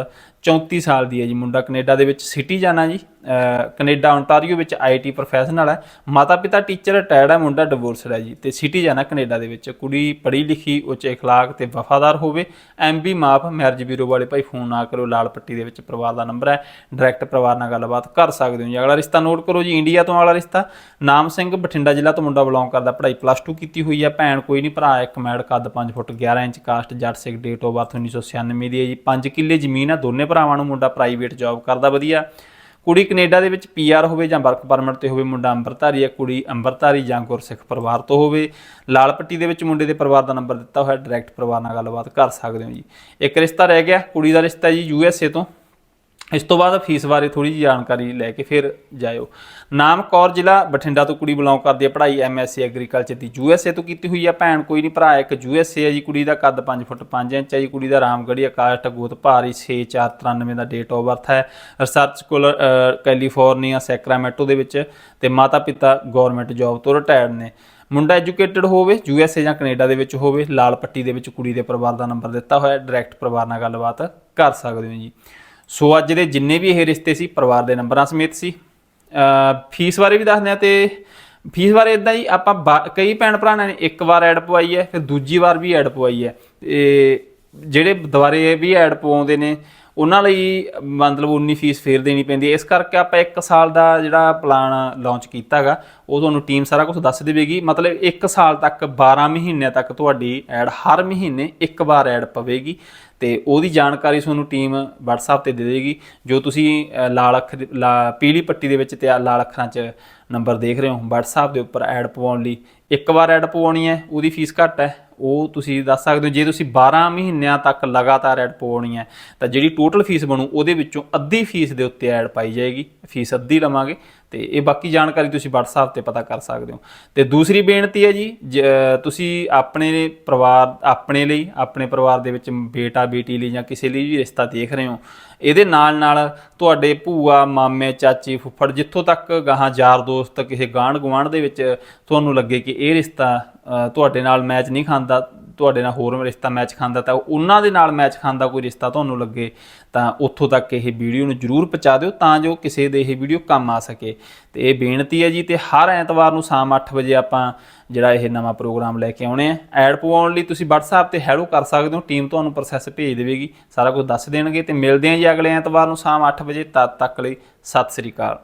34 ਸਾਲ ਦੀ ਹੈ ਜੀ ਮੁੰਡਾ ਕੈਨੇਡਾ ਦੇ ਵਿੱਚ ਸਿਟੀਜ਼ਨ ਆ ਜੀ ਅਹ ਕੈਨੇਡਾ ਓਨਟਾਰੀਓ ਵਿੱਚ ਆਈਟੀ ਪ੍ਰੋਫੈਸ਼ਨਲ ਹੈ ਮਾਤਾ ਪਿਤਾ ਟੀਚਰ ਰਿਟਾਇਰਡ ਹੈ ਮੁੰਡਾ ਡਿਵੋਰਸਡ ਹੈ ਜੀ ਤੇ ਸਿਟੀਜ਼ਨ ਹੈ ਕੈਨੇਡਾ ਦੇ ਵਿੱਚ ਕੁੜੀ ਪੜ੍ਹੀ ਲਿਖੀ ਉੱਚ اخلاق ਤੇ ਵਫਾਦਾਰ ਹੋਵੇ ਐਮਬੀ ਮਾਫ ਮੈਰਿਜ ਬਿਊਰੋ ਵਾਲੇ ਭਾਈ ਫੋਨ ਨਾ ਕਰੋ ਲਾਲ ਪੱਟੀ ਦੇ ਵਿੱਚ ਪਰਿਵਾਰ ਦਾ ਨੰਬਰ ਹੈ ਡਾਇਰੈਕਟ ਪਰਿਵਾਰ ਨਾਲ ਗੱਲਬਾਤ ਕਰ ਸਕਦੇ ਹੋ ਜੀ ਅਗਲਾ ਰਿਸ਼ਤਾ ਨੋਟ ਕਰੋ ਜੀ ਇੰਡੀਆ ਤੋਂ ਅਗਲਾ ਰਿਸ਼ਤਾ ਨਾਮ ਸਿੰਘ ਬਠਿੰਡਾ ਜ਼ਿਲ੍ਹਾ ਤੋਂ ਮੁੰਡਾ ਬਿਲੋਂਗ ਕਰਦਾ ਪੜ੍ਹਾਈ ਪਲੱਸ 2 ਕੀਤੀ ਹੋਈ ਹੈ ਭੈਣ ਕੋਈ ਨਹੀਂ ਭਰਾ ਇੱਕ ਮੈਡ ਕੱਦ 5 foot 11 inch caste Jat Sikh date of birth 1996 ਦੀ ਹੈ ਜੀ 5 ਕਿੱਲੇ ਜ਼ਮੀਨ ਹੈ ਦੋਨੇ ਭਰਾਵਾਂ ਨੂੰ ਮੁੰਡਾ ਪ੍ਰਾਈਵੇਟ ਜੌਬ ਕਰਦਾ, ਵਧੀਆ। ਕੁੜੀ ਕੈਨੇਡਾ ਦੇ ਵਿੱਚ ਪੀਆਰ ਹੋਵੇ ਜਾਂ ਵਰਕ ਪਰਮਿਟ ਤੇ ਹੋਵੇ, ਮੁੰਡਾ ਅੰਮ੍ਰਿਤਧਾਰੀ ਹੈ, ਕੁੜੀ ਅੰਮ੍ਰਿਤਧਾਰੀ ਜਾਂ ਗੁਰਸਿੱਖ ਪਰਿਵਾਰ ਤੋਂ ਹੋਵੇ। ਲਾਲ ਪੱਟੀ ਦੇ ਵਿੱਚ ਮੁੰਡੇ ਦੇ ਪਰਿਵਾਰ ਦਾ ਨੰਬਰ ਦਿੱਤਾ ਹੋਇਆ ਡਾਇਰੈਕਟ ਪਰਿਵਾਰ ਨਾਲ ਗੱਲਬਾਤ ਕਰ ਸਕਦੇ ਹੋ ਜੀ। ਇੱਕ ਰਿਸ਼ਤਾ ਰਹਿ ਗਿਆ, ਕੁੜੀ ਦਾ ਰਿਸ਼ਤਾ ਜੀ ਯੂਐਸਏ ਤੋਂ। ਇਸ ਤੋਂ ਬਾਅਦ ਫੀਸ ਬਾਰੇ ਥੋੜੀ ਜਿਹੀ ਜਾਣਕਾਰੀ ਲੈ ਕੇ ਫਿਰ ਜਾਇਓ। ਨਾਮ ਕੌਰ ਜ਼ਿਲ੍ਹਾ, ਬਠਿੰਡਾ ਤੋਂ ਕੁੜੀ ਬਿਲੋਂਗ ਕਰਦੀ ਹੈ, ਪੜ੍ਹਾਈ ਐਮਐਸਸੀ ਐਗਰੀਕਲਚਰ ਦੀ ਯੂਐਸਏ ਤੋਂ ਕੀਤੀ ਹੋਈ ਹੈ ਭੈਣ, ਕੋਈ ਨਹੀਂ ਭਰਾ, ਇੱਕ ਯੂਐਸਏ ਹੈ ਜੀ, ਕੁੜੀ ਦਾ ਕੱਦ 5 ਫੁੱਟ 5 ਇੰਚ ਹੈ ਜੀ, ਕੁੜੀ ਦਾ ਰਾਮਗੜ੍ਹੀ ਕਾਸਟ ਗੋਤ ਭਾਰੀ 6493 ਦਾ ਡੇਟ ਆਫ ਬਰਥ ਹੈ। ਰਿਸਰਚ ਸਕੋਲਰ ਕੈਲੀਫੋਰਨੀਆ ਸੈਕਰਾਮੈਟੋ ਦੇ ਵਿੱਚ ਤੇ ਮਾਤਾ ਪਿਤਾ ਗਵਰਨਮੈਂਟ ਜੌਬ ਤੋਂ ਰਿਟਾਇਰਡ ਨੇ। ਮੁੰਡਾ ਐਜੂਕੇਟਡ ਹੋਵੇ ਯੂਐਸਏ ਜਾਂ ਕੈਨੇਡਾ ਦੇ ਵਿੱਚ ਹੋਵੇ, ਲਾਲ ਪੱਟੀ ਦੇ ਵਿੱਚ ਕੁੜੀ ਦੇ ਪਰਿਵਾਰ ਦਾ ਨੰਬਰ ਦਿੱਤਾ ਹੋਇਆ ਡਾਇਰੈਕਟ ਪਰਿਵਾਰ ਨਾਲ ਗੱਲਬਾਤ ਕਰ ਸਕਦੇ ਹੋ ਜੀ। ਸੋ ਅੱਜ ਦੇ ਜਿੰਨੇ ਵੀ ਇਹ ਰਿਸ਼ਤੇ ਸੀ, ਪਰਿਵਾਰ ਦੇ ਨੰਬਰਾਂ ਸਮੇਤ ਸੀ। ਫੀਸ ਬਾਰੇ ਵੀ ਦੱਸਦੇ ਆ ਤੇ ਫੀਸ ਬਾਰੇ ਇਦਾਂ ਹੀ ਆਪਾਂ ਬਾ- ਕਈ ਭੈਣ ਭਰਾਵਾਂ ਨੇ ਇੱਕ ਵਾਰ ਐਡ ਪਵਾਈ ਹੈ, ਫਿਰ ਦੂਜੀ ਵਾਰ ਵੀ ਐਡ ਪਵਾਈ ਹੈ। ਤੇ ਜਿਹੜੇ ਦੁਬਾਰੇ ਵੀ ਐਡ ਪਵਾਉਂਦੇ ਨੇ, ਉਹਨਾਂ ਲਈ ਮਤਲਬ ਉਨੀ ਫੀਸ ਫੇਰ ਦੇਣੀ ਪੈਂਦੀ ਹੈ। ਇਸ ਕਰਕੇ ਆਪਾਂ 1 ਸਾਲ ਦਾ ਜਿਹੜਾ ਪਲਾਨ ਲਾਂਚ ਕੀਤਾਗਾ, ਉਹ ਤੁਹਾਨੂੰ ਟੀਮ ਸਾਰਾ ਕੁਝ ਦੱਸ ਦੇਵੇਗੀ। ਮਤਲਬ 1 ਸਾਲ ਤੱਕ 12 ਮਹੀਨਿਆਂ ਤੱਕ ਤੁਹਾਡੀ ਐਡ ਹਰ ਮਹੀਨੇ ਇੱਕ ਵਾਰ ਐਡ ਪਵੇਗੀ। ਤੇ ਉਹਦੀ ਜਾਣਕਾਰੀ ਤੁਹਾਨੂੰ ਟੀਮ WhatsApp ਤੇ ਦੇ ਦੇਗੀ। ਜੋ ਤੁਸੀਂ ਲਾਲ ਅੱਖ ਲਾ- ਪੀਲੀ ਪੱਟੀ ਦੇ ਵਿੱਚ ਤੇ ਲਾਲ ਅੱਖਰਾਂ 'ਚ ਨੰਬਰ ਦੇਖ ਰਹੇ ਹੋ, WhatsApp ਦੇ ਉੱਪਰ ਐਡ ਪਵਾਉਣ ਲਈ। ਇੱਕ ਵਾਰ ਐਡ ਪਵਾਉਣੀ ਹੈ, ਉਹਦੀ ਫੀਸ ਘੱਟ ਹੈ। ਉਹ ਤੁਸੀਂ ਦੱਸ ਸਕਦੇ ਹੋ, ਜੇ ਤੁਸੀਂ 12 ਮਹੀਨਿਆਂ ਤੱਕ ਲਗਾਤਾਰ ਐਡ ਪਾਉਣੀ ਹੈ, ਤਾਂ ਜਿਹੜੀ ਟੋਟਲ ਫੀਸ ਬਣੂ, ਉਹਦੇ ਵਿੱਚੋਂ ਅੱਧੀ ਫੀਸ ਦੇ ਉੱਤੇ ਐਡ ਪਾਈ ਜਾਏਗੀ। ਫੀਸ ਅੱਧੀ ਲਵਾਂਗੇ, ਤੇ ਇਹ ਬਾਕੀ ਜਾਣਕਾਰੀ ਤੁਸੀਂ WhatsApp ਤੇ ਪਤਾ ਕਰ ਸਕਦੇ ਹੋ। ਤੇ ਦੂਸਰੀ ਬੇਨਤੀ ਹੈ ਜੀ, ਜ- ਤੁਸੀਂ ਆਪਣੇ ਪਰਿਵਾਰ, ਆਪਣੇ ਲਈ, ਆਪਣੇ ਪਰਿਵਾਰ ਦੇ ਵਿੱਚ ਬੇਟਾ, ਬੇਟੀ ਲਈ ਜਾਂ ਕਿਸੇ ਲਈ ਵੀ ਰਿਸ਼ਤਾ ਦੇਖ ਰਹੇ ਹੋ, ਇਹਦੇ ਨਾਲ ਨਾਲ ਤੁਹਾਡੇ ਭੂਆ, ਮਾਮੇ, ਚਾਚੀ, ਫੁੱਫੜ ਜਿੱਥੋਂ ਤੱਕ ਗਾਹਾਂ ਯਾਰ ਦੋਸਤ, ਕਿਸੇ ਗਾਂਢ ਗੁਆਂਢ ਦੇ ਵਿੱਚ ਤੁਹਾਨੂੰ ਲੱਗੇ ਕਿ ਇਹ ਰਿਸ਼ਤਾ ਤੁਹਾਡੇ ਨਾਲ ਮੈਚ ਨਹੀਂ ਖਾਂਦਾ, ਤੁਹਾਡੇ ਨਾਲ ਹੋਰ ਰਿਸ਼ਤਾ ਮੈਚ ਖਾਂਦਾ, ਤਾਂ ਉਹਨਾਂ ਦੇ ਨਾਲ ਮੈਚ ਖਾਂਦਾ ਕੋਈ ਰਿਸ਼ਤਾ ਤੁਹਾਨੂੰ ਲੱਗੇ, ਤਾਂ ਉੱਥੋਂ ਤੱਕ ਇਹ ਵੀਡੀਓ ਨੂੰ ਜਰੂਰ ਪਹੁੰਚਾ ਦਿਓ ਤਾਂ ਜੋ ਕਿਸੇ ਦੇ ਇਹ ਵੀਡੀਓ ਕੰਮ ਆ ਸਕੇ। ਤੇ ਇਹ ਬੇਨਤੀ ਹੈ ਜੀ, ਤੇ ਹਰ ਐਤਵਾਰ ਨੂੰ ਸ਼ਾਮ 8 ਵਜੇ ਆਪਾਂ ਜਿਹੜਾ ਇਹ ਨਵਾਂ ਪ੍ਰੋਗਰਾਮ ਲੈ ਕੇ ਆਉਣੇ ਆ। ਐਡ ਪਵਾਉਣ ਲਈ ਤੁਸੀਂ WhatsApp ਤੇ ਹੈਲੋ ਕਰ ਸਕਦੇ ਹੋ ਟੀਮ ਤੁਹਾਨੂੰ ਪ੍ਰੋਸੈਸ ਭੇਜ ਦੇਵੇਗੀ, ਸਾਰਾ ਕੁਝ ਦੱਸ ਦੇਣਗੇ, ਤੇ ਮਿਲਦੇ ਹਾਂ ਜੀ ਅਗਲੇ ਐਤਵਾਰ ਨੂੰ ਸ਼ਾਮ 8 ਵਜੇ, ਤਦ ਤੱਕ ਲਈ ਸਤਿ ਸ੍ਰੀ ਅਕਾਲ।